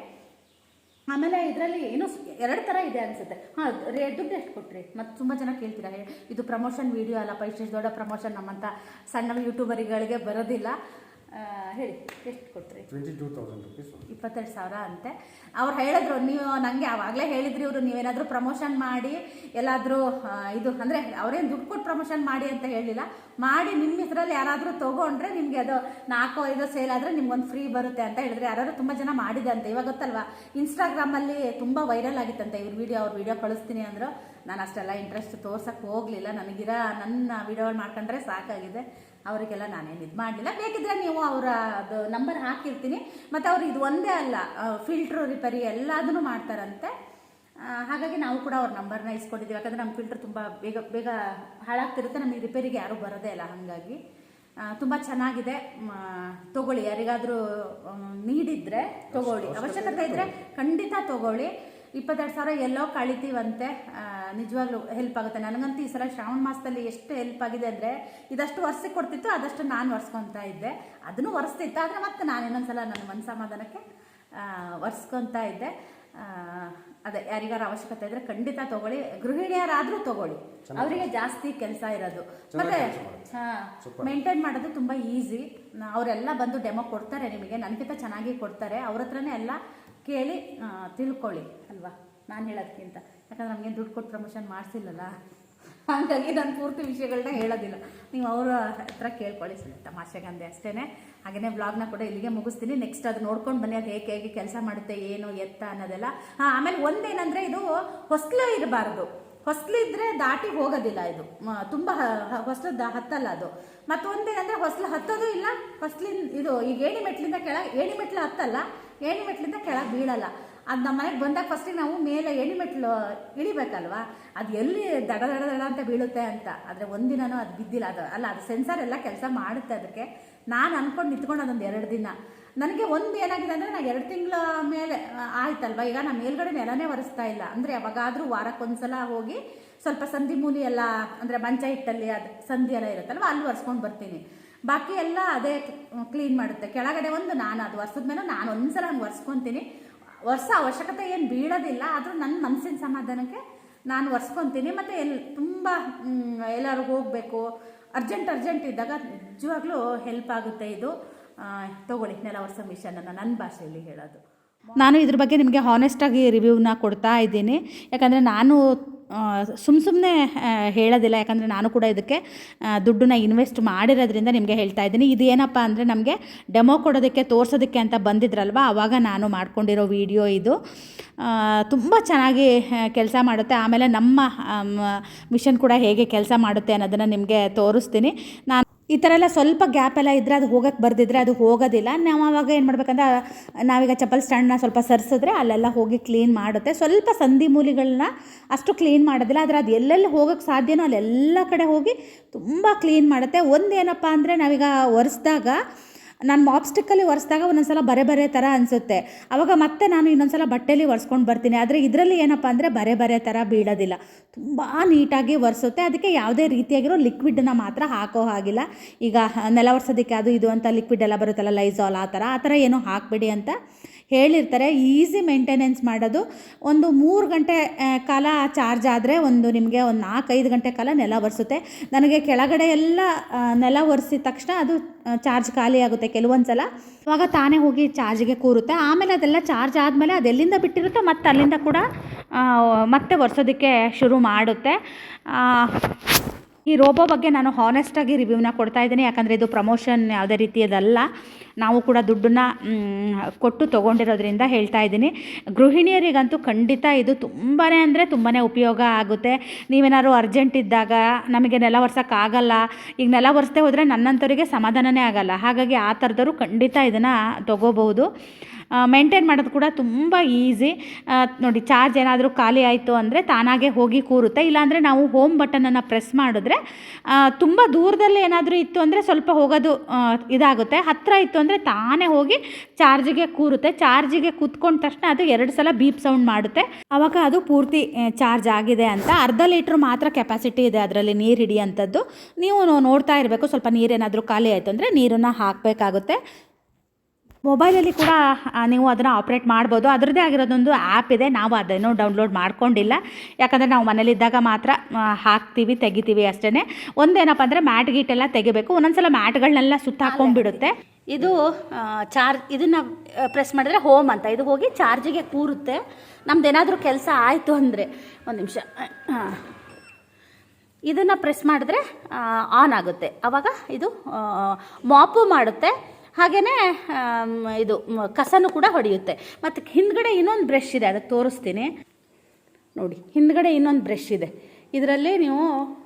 Speaker 1: ಆಮೇಲೆ ಇದರಲ್ಲಿ ಏನು ಎರಡು ಥರ ಇದೆ ಅನಿಸುತ್ತೆ. ಹಾಂ, ರೇ, ದುಡ್ಡು ಎಷ್ಟು ಕೊಟ್ರಿ? ಮತ್ತು ತುಂಬ ಜನ ಕೇಳ್ತೀರಾ ಇದು ಪ್ರಮೋಷನ್ ವಿಡಿಯೋ ಅಲ್ಲಪ್ಪ ಇಷ್ಟು ದೊಡ್ಡ ಪ್ರಮೋಷನ್ ನಮ್ಮಂಥ ಸಣ್ಣ ಯೂಟ್ಯೂಬರ್ಗಳಿಗೆ ಬರೋದಿಲ್ಲ. ಹೇಳಿ ಎಷ್ಟು ಕೊಟ್ರಿ
Speaker 4: ಟ್ವೆಂಟಿ ಟೂ ತೌಸಂಡ್ ರುಪೀಸ್
Speaker 1: ಇಪ್ಪತ್ತೆರಡು ಸಾವಿರ ಅಂತೆ. ಅವ್ರು ಹೇಳಿದ್ರು ನೀವು ನನಗೆ ಆವಾಗಲೇ ಹೇಳಿದ್ರಿ ಇವರು ನೀವೇನಾದರೂ ಪ್ರಮೋಷನ್ ಮಾಡಿ ಎಲ್ಲಾದರೂ ಇದು ಅಂದರೆ ಅವ್ರೇನು ದುಡ್ಡು ಕೊಟ್ಟು ಪ್ರಮೋಷನ್ ಮಾಡಿ ಅಂತ ಹೇಳಿಲ್ಲ. ಮಾಡಿ ನಿಮ್ಮ ಹೆಸರಲ್ಲಿ ಯಾರಾದರೂ ತೊಗೊಂಡ್ರೆ ನಿಮಗೆ ಅದು ನಾಲ್ಕು ಐದು ಸೇಲ್ ಆದರೆ ನಿಮ್ಗೊಂದು ಫ್ರೀ ಬರುತ್ತೆ ಅಂತ ಹೇಳಿದ್ರೆ. ಯಾರಾದರೂ ತುಂಬ ಜನ ಮಾಡಿದೆ ಅಂತ. ಇವಾಗ ಗೊತ್ತಲ್ವಾ? ಇನ್ಸ್ಟಾಗ್ರಾಮಲ್ಲಿ ತುಂಬ ವೈರಲ್ ಆಗಿತ್ತಂತೆ ಇವ್ರ ವೀಡಿಯೋ ಅವ್ರ ವೀಡಿಯೋ ಕಳಿಸ್ತೀನಿ ಅಂದರು. ನಾನು ಅಷ್ಟೆಲ್ಲ ಇಂಟ್ರೆಸ್ಟ್ ತೋರ್ಸಕ್ಕೆ ಹೋಗಲಿಲ್ಲ. ನನಗಿರ ನನ್ನ ವಿಡಿಯೋಗಳು ಮಾಡ್ಕೊಂಡ್ರೆ ಸಾಕಾಗಿದೆ. ಅವರಿಗೆಲ್ಲ ನಾನೇನು ಇದು ಮಾಡಲಿಲ್ಲ. ಬೇಕಿದ್ರೆ ನೀವು ಅವರ ಅದು ನಂಬರ್ ಹಾಕಿರ್ತೀನಿ. ಮತ್ತು ಅವ್ರು ಇದು ಒಂದೇ ಅಲ್ಲ ಫಿಲ್ಟ್ರು ರಿಪೇರಿ ಎಲ್ಲದನ್ನು ಮಾಡ್ತಾರಂತೆ. ಹಾಗಾಗಿ ನಾವು ಕೂಡ ಅವ್ರ ನಂಬರ್ನ ಇಸ್ಕೊಂಡಿದ್ದೀವಿ. ಯಾಕಂದರೆ ನಮ್ಮ ಫಿಲ್ಟ್ರ್ ತುಂಬ ಬೇಗ ಬೇಗ ಹಾಳಾಗ್ತಿರುತ್ತೆ. ನಮಗೆ ರಿಪೇರಿಗೆ ಯಾರೂ ಬರೋದೇ ಇಲ್ಲ ಹಾಗಾಗಿ. ತುಂಬ ಚೆನ್ನಾಗಿದೆ. ತಗೊಳ್ಳಿ. ಯಾರಿಗಾದರೂ ನೀಡಿದರೆ ತಗೊಳ್ಳಿ. ಅವಶ್ಯಕತೆ ಇದ್ದರೆ ಖಂಡಿತ ತಗೊಳ್ಳಿ. ಇಪ್ಪತ್ತೆರಡು ಸಾವಿರ ಎಲ್ಲೋ ಕಳಿತೀವಂತೆ. ನಿಜವಾಗ್ಲೂ ಹೆಲ್ಪ್ ಆಗುತ್ತೆ. ನನಗಂತೂ ಈ ಸಲ ಶ್ರಾವಣ ಮಾಸದಲ್ಲಿ ಎಷ್ಟು ಹೆಲ್ಪ್ ಆಗಿದೆ ಅಂದರೆ ಇದಷ್ಟು ವರ್ಷಕ್ಕೆ ಕೊಡ್ತಿತ್ತು ಅದಷ್ಟು ನಾನು ಒರೆಸ್ಕೊತಾ ಇದ್ದೆ. ಅದನ್ನು ಒರೆಸ್ತಿತ್ತು ಆದರೆ ಮತ್ತೆ ನಾನು ಇನ್ನೊಂದ್ಸಲ ನನ್ನ ಮನಸಮಾಧಾನಕ್ಕೆ ಒರೆಸ್ಕೊತಾ ಇದ್ದೆ. ಅದೇ ಯಾರಿಗಾರ ಅವಶ್ಯಕತೆ ಇದ್ರೆ ಖಂಡಿತ ತಗೊಳ್ಳಿ. ಗೃಹಿಣಿಯರಾದ್ರೂ ತಗೊಳ್ಳಿ. ಅವರಿಗೆ ಜಾಸ್ತಿ ಕೆಲಸ ಇರೋದು. ಮತ್ತೆ. ಮೇಂಟೈನ್ ಮಾಡೋದು ತುಂಬ ಈಸಿ. ಅವರೆಲ್ಲ ಬಂದು ಡೆಮೋ ಕೊಡ್ತಾರೆ ನಿಮಗೆ ನನಗಿಂತ ಚೆನ್ನಾಗಿ ಕೊಡ್ತಾರೆ. ಅವ್ರ ಹತ್ರನೇ ಎಲ್ಲ ಕೇಳಿ ತಿಳ್ಕೊಳ್ಳಿ ಅಲ್ವಾ? ನಾನು ಹೇಳೋದಕ್ಕಿಂತ ಯಾಕಂದ್ರೆ ನಮಗೆ ದುಡ್ಡು ಕೊಟ್ಟು ಪ್ರಮೋಷನ್ ಮಾಡಿಸಿಲ್ಲಲ್ಲ? ಹಾಗಾಗಿ ನಾನು ಪೂರ್ತಿ ವಿಷಯಗಳನ್ನ ಹೇಳೋದಿಲ್ಲ. ನೀವು ಅವರ ಹತ್ರ ಕೇಳ್ಕೊಳ್ಳಿ ಸರಿ ತಮಾಷೆಗಂದೆ ಅಷ್ಟೇ ಹಾಗೆಯೇ ಬ್ಲಾಗ್ನ ಕೂಡ ಇಲ್ಲಿಗೆ ಮುಗಿಸ್ತೀನಿ. ನೆಕ್ಸ್ಟ್ ಅದು ನೋಡ್ಕೊಂಡು ಬನ್ನಿ, ಅದು ಹೇಗೆ ಹೇಗೆ ಕೆಲಸ ಮಾಡುತ್ತೆ, ಏನು, ಎತ್ತ ಅನ್ನೋದೆಲ್ಲ. ಹಾಂ, ಆಮೇಲೆ ಒಂದೇನಂದರೆ ಇದು ಹೊಸ್ಲು ಇರಬಾರ್ದು. ಹೊಸ್ಲಿದ್ರೆ ದಾಟಿ ಹೋಗೋದಿಲ್ಲ ಇದು. ತುಂಬ ಹೊಸ್ಲು ದ, ಹತ್ತಲ್ಲ ಅದು. ಮತ್ತೊಂದೇನಂದರೆ ಹೊಸ್ಲು ಹತ್ತೋದು ಇಲ್ಲ. ಹೊಸ್ಲಿನ, ಇದು ಈಗ ಏಣಿ ಮೆಟ್ಲಿಂದ ಕೆಳಗೆ, ಏಣಿ ಮೆಟ್ಲು ಹತ್ತಲ್ಲ. ಏಣಿ ಮೆಟ್ಲಿಂದ ಕೆಳಗೆ ಬೀಳಲ್ಲ. ಅದು ನಮ್ಮ ಮನೆಗೆ ಬಂದಾಗ ಫಸ್ಟಿಗೆ ನಾವು ಮೇಲೆ ಎಣಿಮೆಟ್ಲು ಇಳಿಬೇಕಲ್ವ ಅದು ಎಲ್ಲಿ ದಡ ದಡ ದಡ ಅಂತ ಬೀಳುತ್ತೆ ಅಂತ. ಆದರೆ ಒಂದಿನನೂ ಅದು ಬಿದ್ದಿಲ್ಲ. ಅದು ಅಲ್ಲ, ಅದು ಸೆನ್ಸರ್ ಎಲ್ಲ ಕೆಲಸ ಮಾಡುತ್ತೆ ಅದಕ್ಕೆ ನಾನು ಅಂದ್ಕೊಂಡು ನಿಂತ್ಕೊಂಡು ಅದೊಂದು ಎರಡು ದಿನ. ನನಗೆ ಒಂದು ಏನಾಗಿದೆ ಅಂದರೆ ನಾನು ಎರಡು ತಿಂಗಳ ಮೇಲೆ ಆಯ್ತಲ್ವ ಆಯ್ತಲ್ವಾ? ಈಗ ನಾನು ಮೇಲ್ಗಡೆ ನೆಲನೇ ಒರೆಸ್ತಾ ಇಲ್ಲ. ಅಂದರೆ ಯಾವಾಗಾದರೂ ವಾರಕ್ಕೊಂದ್ಸಲ ಹೋಗಿ ಸ್ವಲ್ಪ ಸಂಧಿ ಮೂಲಿ ಎಲ್ಲ, ಅಂದರೆ ಮಂಚ ಹಿಟ್ಟಲ್ಲಿ ಅದು ಸಂಧಿ ಎಲ್ಲ ಇರುತ್ತಲ್ವ, ಅಲ್ಲಿ ಒರೆಸ್ಕೊಂಡು ಬರ್ತೀನಿ. ಬಾಕಿ ಎಲ್ಲ ಅದೇ ಕ್ಲೀನ್ ಮಾಡುತ್ತೆ. ಕೆಳಗಡೆ ಒಂದು ನಾನು, ಅದು ಒರೆಸಿದ್ಮೇಲೆ ನಾನು ಒಂದ್ಸಲ ಹಂಗೆ ಒರೆಸ್ಕೊತೀನಿ. ವರ್ಷ ಅವಶ್ಯಕತೆ ಏನು ಬೀಳೋದಿಲ್ಲ, ಆದರೂ ನನ್ನ ಮನಸ್ಸಿನ ಸಮಾಧಾನಕ್ಕೆ ನಾನು ಒರೆಸ್ಕೊತೀನಿ. ಮತ್ತು ಎಲ್ಲಿ ತುಂಬ ಎಲ್ಲರೂ ಹೋಗಬೇಕು. ಅರ್ಜೆಂಟ್ ಅರ್ಜೆಂಟ್ ಇದ್ದಾಗ ನಿಜವಾಗ್ಲೂ ಹೆಲ್ಪ್ ಆಗುತ್ತೆ ಇದು. ತಗೊಳ್ಳಿ, ನೆಲ ವರ್ಷ ಮಿಷನನ್ನು ನನ್ನ ಭಾಷೆಯಲ್ಲಿ ಹೇಳೋದು. ನಾನು ಇದ್ರ ಬಗ್ಗೆ ನಿಮಗೆ ಹಾನೆಸ್ಟಾಗಿ ರಿವ್ಯೂನ ಕೊಡ್ತಾ ಇದ್ದೀನಿ. ಯಾಕಂದರೆ ನಾನು ಸುಮ್ಮ ಸುಮ್ಮನೆ ಹೇಳೋದಿಲ್ಲ. ಯಾಕಂದರೆ ನಾನು ಕೂಡ ಇದಕ್ಕೆ ದುಡ್ಡನ್ನ ಇನ್ವೆಸ್ಟ್ ಮಾಡಿರೋದ್ರಿಂದ ನಿಮಗೆ ಹೇಳ್ತಾ ಇದ್ದೀನಿ. ಇದು ಏನಪ್ಪ ಅಂದರೆ ನಮಗೆ ಡೆಮೋ ಕೊಡೋದಕ್ಕೆ, ತೋರಿಸೋದಕ್ಕೆ ಅಂತ ಬಂದಿದ್ರಲ್ವ? ಆವಾಗ ನಾನು ಮಾಡ್ಕೊಂಡಿರೋ ವಿಡಿಯೋ ಇದು. ತುಂಬ ಚೆನ್ನಾಗಿ ಕೆಲಸ ಮಾಡುತ್ತೆ. ಆಮೇಲೆ ನಮ್ಮ ಮಿಷನ್ ಕೂಡ ಹೇಗೆ ಕೆಲಸ ಮಾಡುತ್ತೆ ಅನ್ನೋದನ್ನು ನಿಮಗೆ ತೋರಿಸ್ತೀನಿ. ನಾನು ಈ ಥರ ಎಲ್ಲ ಸ್ವಲ್ಪ ಗ್ಯಾಪ್ ಎಲ್ಲ ಇದ್ದರೆ ಅದು ಹೋಗಕ್ಕೆ ಬರ್ದಿದ್ರೆ ಅದು ಹೋಗೋದಿಲ್ಲ. ನಾವು ಆವಾಗ ಏನು ಮಾಡ್ಬೇಕಂದ್ರೆ, ನಾವೀಗ ಚಪ್ಪಲ್ ಸ್ಟ್ಯಾಂಡ್ನ ಸ್ವಲ್ಪ ಸರಿಸಿದ್ರೆ ಅಲ್ಲೆಲ್ಲ ಹೋಗಿ ಕ್ಲೀನ್ ಮಾಡುತ್ತೆ. ಸ್ವಲ್ಪ ಸಂಧಿ ಮೂಲಿಗಳನ್ನ ಅಷ್ಟು ಕ್ಲೀನ್ ಮಾಡೋದಿಲ್ಲ. ಆದರೆ ಅದು ಎಲ್ಲೆಲ್ಲಿ ಹೋಗೋಕ್ಕೆ ಸಾಧ್ಯನೋ ಅಲ್ಲೆಲ್ಲ ಕಡೆ ಹೋಗಿ ತುಂಬ ಕ್ಲೀನ್ ಮಾಡುತ್ತೆ. ಒಂದೇನಪ್ಪ ಅಂದರೆ ನಾವೀಗ ಒರೆಸ್ದಾಗ ನಾನು ಮಾಪ್ಸ್ಟಿಕ್ಕಲ್ಲಿ ಒರೆಸಿದಾಗ ಒಂದೊಂದ್ಸಲ ಬರೆ ಬರೆ ಥರ ಅನಿಸುತ್ತೆ. ಆವಾಗ ಮತ್ತೆ ನಾನು ಇನ್ನೊಂದ್ಸಲ ಬಟ್ಟೆಲಿ ಒರೆಸ್ಕೊಂಡು ಬರ್ತೀನಿ. ಆದರೆ ಇದರಲ್ಲಿ ಏನಪ್ಪ ಅಂದರೆ ಬರೆ ಬರೆ ಥರ ಬೀಳೋದಿಲ್ಲ. ತುಂಬ ನೀಟಾಗಿ ಒರೆಸುತ್ತೆ. ಅದಕ್ಕೆ ಯಾವುದೇ ರೀತಿಯಾಗಿರೋ ಲಿಕ್ವಿಡನ್ನ ಮಾತ್ರ ಹಾಕೋ ಹಾಗಿಲ್ಲ. ಈಗ ನೆಲ ಒರೆಸೋದಕ್ಕೆ ಅದು ಇದು ಅಂತ ಲಿಕ್ವಿಡ್ ಎಲ್ಲ ಬರುತ್ತಲ್ಲ ಲೈಸಾಲ್ ಆ ಥರ ಆ ಥರ ಏನೂ ಹಾಕಬೇಡಿ ಅಂತ. ಹೇಳಿರ್ತಾರೆ, ಈಸಿ ಮೇಂಟೆನೆನ್ಸ್ ಮಾಡೋದು. ಒಂದು ಮೂರು ಗಂಟೆ ಕಾಲ ಚಾರ್ಜ್ ಆದರೆ ಒಂದು ನಿಮಗೆ ಒಂದು ನಾಲ್ಕೈದು ಗಂಟೆ ಕಾಲ ನೆಲ ಒರೆಸುತ್ತೆ. ನನಗೆ ಕೆಳಗಡೆ ಎಲ್ಲ ನೆಲ ಒರೆಸಿದ ತಕ್ಷಣ ಅದು ಚಾರ್ಜ್ ಖಾಲಿ ಆಗುತ್ತೆ ಕೆಲವೊಂದು ಸಲ ಅವಾಗ ತಾನೇ ಹೋಗಿ ಚಾರ್ಜ್ಗೆ ಕೂರುತ್ತೆ. ಆಮೇಲೆ ಅದೆಲ್ಲ ಚಾರ್ಜ್ ಆದಮೇಲೆ ಅದೆಲ್ಲಿಂದ ಬಿಟ್ಟಿರುತ್ತೋ ಮತ್ತೆ ಅಲ್ಲಿಂದ ಕೂಡ ಮತ್ತೆ ಒರೆಸೋದಕ್ಕೆ ಶುರು ಮಾಡುತ್ತೆ. ಈ ರೋಬೋ ಬಗ್ಗೆ ನಾನು ಹಾನೆಸ್ಟಾಗಿ ರಿವ್ಯೂನ ಕೊಡ್ತಾ ಇದ್ದೀನಿ. ಯಾಕಂದರೆ ಇದು ಪ್ರಮೋಷನ್ ಯಾವುದೇ ರೀತಿಯದಲ್ಲ. ನಾವು ಕೂಡ ದುಡ್ಡನ್ನ ಕೊಟ್ಟು ತೊಗೊಂಡಿರೋದ್ರಿಂದ ಹೇಳ್ತಾ ಇದ್ದೀನಿ. ಗೃಹಿಣಿಯರಿಗಂತೂ ಖಂಡಿತ ಇದು ತುಂಬಾ ಅಂದರೆ ತುಂಬಾ ಉಪಯೋಗ ಆಗುತ್ತೆ. ನೀವೇನಾದ್ರು ಅರ್ಜೆಂಟ್ ಇದ್ದಾಗ ನಮಗೆ ನೆಲ ಒರ್ಸೋಕ್ಕಾಗಲ್ಲ ಈಗ ನೆಲ ಒರೆಸ್ದೆ ಹೋದರೆ ನನ್ನಂಥವರಿಗೆ ಸಮಾಧಾನನೇ ಆಗಲ್ಲ. ಹಾಗಾಗಿ ಆ ಥರದವರು ಖಂಡಿತ ಇದನ್ನು ತೊಗೋಬಹುದು. ಮೇಂಟೈನ್ ಮಾಡೋದು ಕೂಡ ತುಂಬ ಈಸಿ ನೋಡಿ ಚಾರ್ಜ್ ಏನಾದರೂ ಖಾಲಿ ಆಯಿತು ಅಂದರೆ ತಾನಾಗೆ ಹೋಗಿ ಕೂರುತ್ತೆ. ಇಲ್ಲಾಂದರೆ ನಾವು ಹೋಮ್ ಬಟನನ್ನು ಪ್ರೆಸ್ ಮಾಡಿದ್ರೆ ತುಂಬ ದೂರದಲ್ಲಿ ಏನಾದರೂ ಇತ್ತು ಅಂದರೆ ಸ್ವಲ್ಪ ಹೋಗೋದು ಇದಾಗುತ್ತೆ. ಹತ್ತಿರ ಇತ್ತು ಅಂದರೆ ತಾನೇ ಹೋಗಿ ಚಾರ್ಜಿಗೆ ಕೂರುತ್ತೆ. ಚಾರ್ಜಿಗೆ ಕೂತ್ಕೊಂಡ ತಕ್ಷಣ ಅದು ಎರಡು ಸಲ ಬೀಪ್ ಸೌಂಡ್ ಮಾಡುತ್ತೆ. ಆವಾಗ ಅದು ಪೂರ್ತಿ ಚಾರ್ಜ್ ಆಗಿದೆ ಅಂತ. ಅರ್ಧ ಲೀಟ್ರ್ ಮಾತ್ರ ಕೆಪಾಸಿಟಿ ಇದೆ ಅದರಲ್ಲಿ ನೀರು ಹಿಡಿಯೋಂಥದ್ದು ನೀವು ನೋಡ್ತಾ ಇರಬೇಕು. ಸ್ವಲ್ಪ ನೀರೇನಾದರೂ ಖಾಲಿ ಆಯಿತು ಅಂದರೆ ನೀರನ್ನು ಹಾಕಬೇಕಾಗುತ್ತೆ. ಮೊಬೈಲಲ್ಲಿ ಕೂಡ ನೀವು ಅದನ್ನು ಆಪ್ರೇಟ್ ಮಾಡ್ಬೋದು. ಅದರದ್ದೇ ಆಗಿರೋದೊಂದು ಆ್ಯಪ್ ಇದೆ. ನಾವು ಅದನ್ನು ಡೌನ್ಲೋಡ್ ಮಾಡ್ಕೊಂಡಿಲ್ಲ. ಯಾಕಂದರೆ ನಾವು ಮನೇಲಿದ್ದಾಗ ಮಾತ್ರ ಹಾಕ್ತೀವಿ ತೆಗಿತೀವಿ ಅಷ್ಟೇ ಒಂದೇನಪ್ಪ ಅಂದರೆ ಮ್ಯಾಟ್ ಗೀಟೆಲ್ಲ ತೆಗಿಬೇಕು. ಒಂದೊಂದ್ಸಲ ಮ್ಯಾಟ್ಗಳನ್ನೆಲ್ಲ ಸುತ್ತಾಕೊಂಡ್ಬಿಡುತ್ತೆ ಇದು ಚಾರ್ಜ್ ಇದನ್ನು ಪ್ರೆಸ್ ಮಾಡಿದ್ರೆ ಹೋಮ್ ಅಂತ. ಇದು ಹೋಗಿ ಚಾರ್ಜಿಗೆ ಕೂರುತ್ತೆ. ನಮ್ದೇನಾದರೂ ಕೆಲಸ ಆಯಿತು ಅಂದರೆ ಒಂದು ನಿಮಿಷ ಹಾಂ ಇದನ್ನು ಪ್ರೆಸ್ ಮಾಡಿದ್ರೆ ಆನ್ ಆಗುತ್ತೆ. ಆವಾಗ ಇದು ಮಾಪು ಮಾಡುತ್ತೆ. ಹಾಗೆಯೇ ಇದು ಕಸನೂ ಕೂಡ ಹೊಡೆಯುತ್ತೆ. ಮತ್ತು ಹಿಂದ್ಗಡೆ ಇನ್ನೊಂದು ಬ್ರಷ್ ಇದೆ, ಅದಕ್ಕೆ ತೋರಿಸ್ತೀನಿ. ನೋಡಿ, ಹಿಂದ್ಗಡೆ ಇನ್ನೊಂದು ಬ್ರಷ್ ಇದೆ. ಇದರಲ್ಲಿ ನೀವು,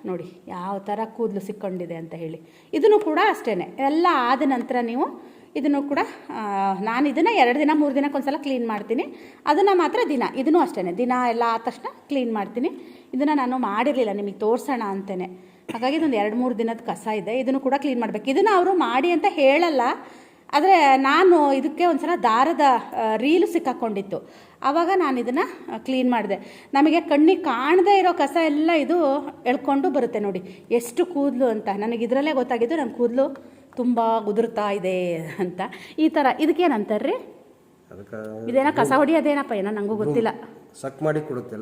Speaker 1: ನೋಡಿ, ಯಾವ ಥರ ಕೂದಲು ಸಿಕ್ಕೊಂಡಿದೆ ಅಂತ ಹೇಳಿ. ಇದನ್ನು ಕೂಡ ಅಷ್ಟೇ ಎಲ್ಲ ಆದ ನಂತರ ನೀವು ಇದನ್ನು ಕೂಡ ನಾನು ಇದನ್ನು ಎರಡು ದಿನ, ಮೂರು ದಿನಕ್ಕೆ ಒಂದ್ಸಲ ಕ್ಲೀನ್ ಮಾಡ್ತೀನಿ. ಅದನ್ನು ಮಾತ್ರ ದಿನ, ಇದನ್ನು ಅಷ್ಟೇ ದಿನ ಎಲ್ಲ ಆದ ತಕ್ಷಣ ಕ್ಲೀನ್ ಮಾಡ್ತೀನಿ. ಇದನ್ನು ನಾನು ಮಾಡಿರಲಿಲ್ಲ, ನಿಮಗೆ ತೋರಿಸೋಣ ಅಂತಲೇ ಹಾಗಾಗಿ ಇದೊಂದು ಎರಡು ಮೂರು ದಿನದ ಕಸ ಇದೆ. ಇದನ್ನು ಕೂಡ ಕ್ಲೀನ್ ಮಾಡಬೇಕು. ಇದನ್ನು ಅವರು ಮಾಡಿ ಅಂತ ಹೇಳಲ್ಲ. ಆದರೆ ನಾನು ಇದಕ್ಕೆ ಒಂದ್ಸಲ ದಾರದ ರೀಲು ಸಿಕ್ಕಾಕ್ಕೊಂಡಿತ್ತು ಆವಾಗ ನಾನು ಇದನ್ನು ಕ್ಲೀನ್ ಮಾಡಿದೆ. ನಮಗೆ ಕಣ್ಣಿಗೆ ಕಾಣದೇ ಇರೋ ಕಸ ಎಲ್ಲ ಇದು ಎಳ್ಕೊಂಡು ಬರುತ್ತೆ ನೋಡಿ. ಎಷ್ಟು ಕೂದಲು ಅಂತ. ನನಗೆ ಇದರಲ್ಲೇ ಗೊತ್ತಾಗಿದ್ದು ನನ್ನ ಕೂದಲು ತುಂಬ ಉದುರ್ತಾ ಇದೆ ಅಂತ. ಈ ಥರ ಇದಕ್ಕೇನಂತಾರ್ರಿ ಇದೇನೋ ಕಸ ಹೊಡಿಯೋದೇನಪ್ಪ? ಏನೋ ನನಗೂ ಗೊತ್ತಿಲ್ಲ.
Speaker 4: ಸಕ್ ಮಾಡಿ ಕೊಡುತ್ತೆ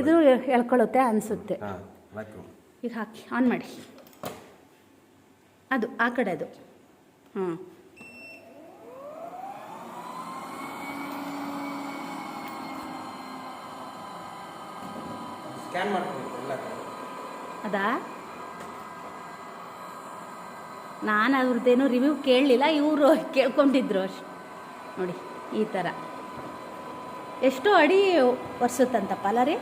Speaker 1: ಇದು ಎಳ್ಕೊಳ್ಳುತ್ತೆ ಅನಿಸುತ್ತೆ. ಈಗ ಹಾಕಿ ಆನ್ ಮಾಡಿ. ಅದು ಆ ಕಡೆ ಅದು. ಹಾಂ.
Speaker 4: ಸ್ಕ್ಯಾನ್
Speaker 1: ಅದಾ? ನಾನು ಅವ್ರದ್ದೇನು ರಿವ್ಯೂ ಕೇಳಲಿಲ್ಲ ಇವರು [LAUGHS] ಕೇಳ್ಕೊಂಡಿದ್ರು ಅಷ್ಟು. ನೋಡಿ ಈ ಥರ ಎಷ್ಟು ಅಡಿ ಒರೆಸುತ್ತಂತಪ್ಪ ಅಲ್ಲ ರೀ?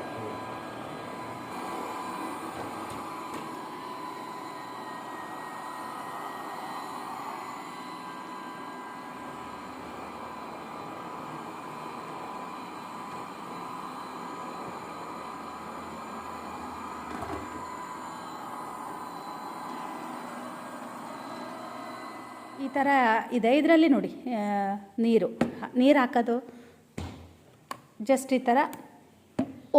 Speaker 1: ಈ ಥರ ಇದೆ ಇದರಲ್ಲಿ ನೋಡಿ ನೀರು. ನೀರು ಹಾಕೋದು ಜಸ್ಟ್ ಈ ಥರ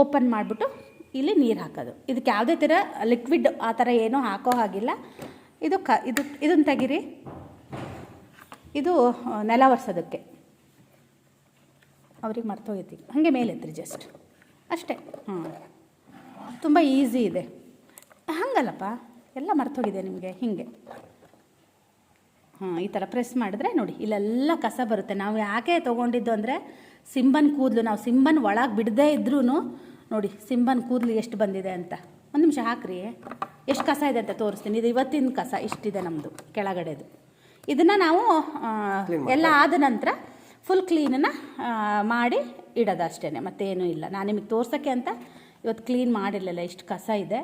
Speaker 1: ಓಪನ್ ಮಾಡಿಬಿಟ್ಟು ಇಲ್ಲಿ ನೀರು ಹಾಕೋದು. ಇದಕ್ಕೆ ಯಾವುದೇ ಥರ ಲಿಕ್ವಿಡ್ ಆ ಥರ ಏನೂ ಹಾಕೋ ಹಾಗಿಲ್ಲ. ಇದು ಕ, ಇದು, ಇದನ್ನು ತೆಗೀರಿ. ಇದು ನೆಲ ಒರೆಸೋದಕ್ಕೆ. ಅವ್ರಿಗೆ ಮರ್ತೋಗಿದ್ದೀವಿ ಹಾಗೆ ಮೇಲೆ ಎತ್ತಿರಿ ಜಸ್ಟ್ ಅಷ್ಟೇ. ಹಾಂ. ತುಂಬ ಈಸಿ ಇದೆ. ಹಾಗಲ್ಲಪ್ಪ. ಎಲ್ಲ ಮರ್ತೋಗಿದೆ ನಿಮಗೆ, ಹೀಗೆ. ಹಾಂ ಈ ಥರ ಪ್ರೆಸ್ ಮಾಡಿದ್ರೆ ನೋಡಿ ಇಲ್ಲೆಲ್ಲ ಕಸ ಬರುತ್ತೆ. ನಾವು ಯಾಕೆ ತೊಗೊಂಡಿದ್ದು ಅಂದರೆ ಸಿಂಬನ್ ಕೂದಲು ನಾವು ಸಿಂಬನ್ ಒಳಗೆ ಬಿಡದೇ ಇದ್ರೂ ನೋಡಿ ಸಿಂಬನ್ ಕೂದಲು ಎಷ್ಟು ಬಂದಿದೆ ಅಂತ. ಒಂದು ನಿಮಿಷ ಹಾಕ್ರಿ. ಎಷ್ಟು ಕಸ ಇದೆ ಅಂತ ತೋರಿಸ್ತೀನಿ. ಇದು ಇವತ್ತಿನ ಕಸ ಇಷ್ಟಿದೆ ನಮ್ಮದು ಕೆಳಗಡೆದು. ಇದನ್ನು ನಾವು ಎಲ್ಲ ಆದ ನಂತರ ಫುಲ್ ಕ್ಲೀನನ್ನು ಮಾಡಿ ಇಡೋದು ಅಷ್ಟೇ ಮತ್ತೇನೂ ಇಲ್ಲ. ನಾನು ನಿಮಗೆ ತೋರ್ಸೋಕ್ಕೆ ಅಂತ ಇವತ್ತು ಕ್ಲೀನ್ ಮಾಡಿರಲಿಲ್ಲ. ಇಷ್ಟು ಕಸ ಇದೆ.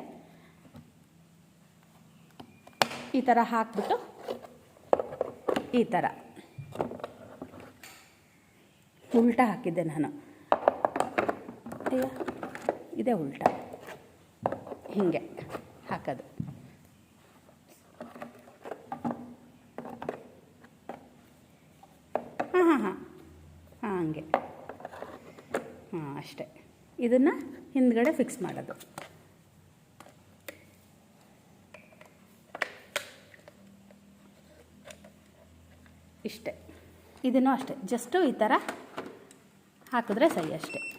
Speaker 1: ಈ ಥರ ಹಾಕ್ಬಿಟ್ಟು ಈ ಥರ. ಉಲ್ಟಾ ಹಾಕಿದ್ದೆ ನಾನು. ಅಯ್ಯ, ಇದೇ ಉಲ್ಟಾ. ಹೀಗೆ ಹಾಕೋದು. ಹಾಂ ಹಾಂ ಹಾಂ. ಹಾಂ, ಹಂಗೆ. ಹಾಂ, ಅಷ್ಟೇ. ಇದನ್ನು ಹಿಂದ್ಗಡೆ ಫಿಕ್ಸ್ ಮಾಡೋದು. ಇಷ್ಟೇ. ಇದನ್ನು ಅಷ್ಟೇ. ಜಸ್ಟು ಈ ಥರ ಹಾಕಿದ್ರೆ ಸರಿ ಅಷ್ಟೇ.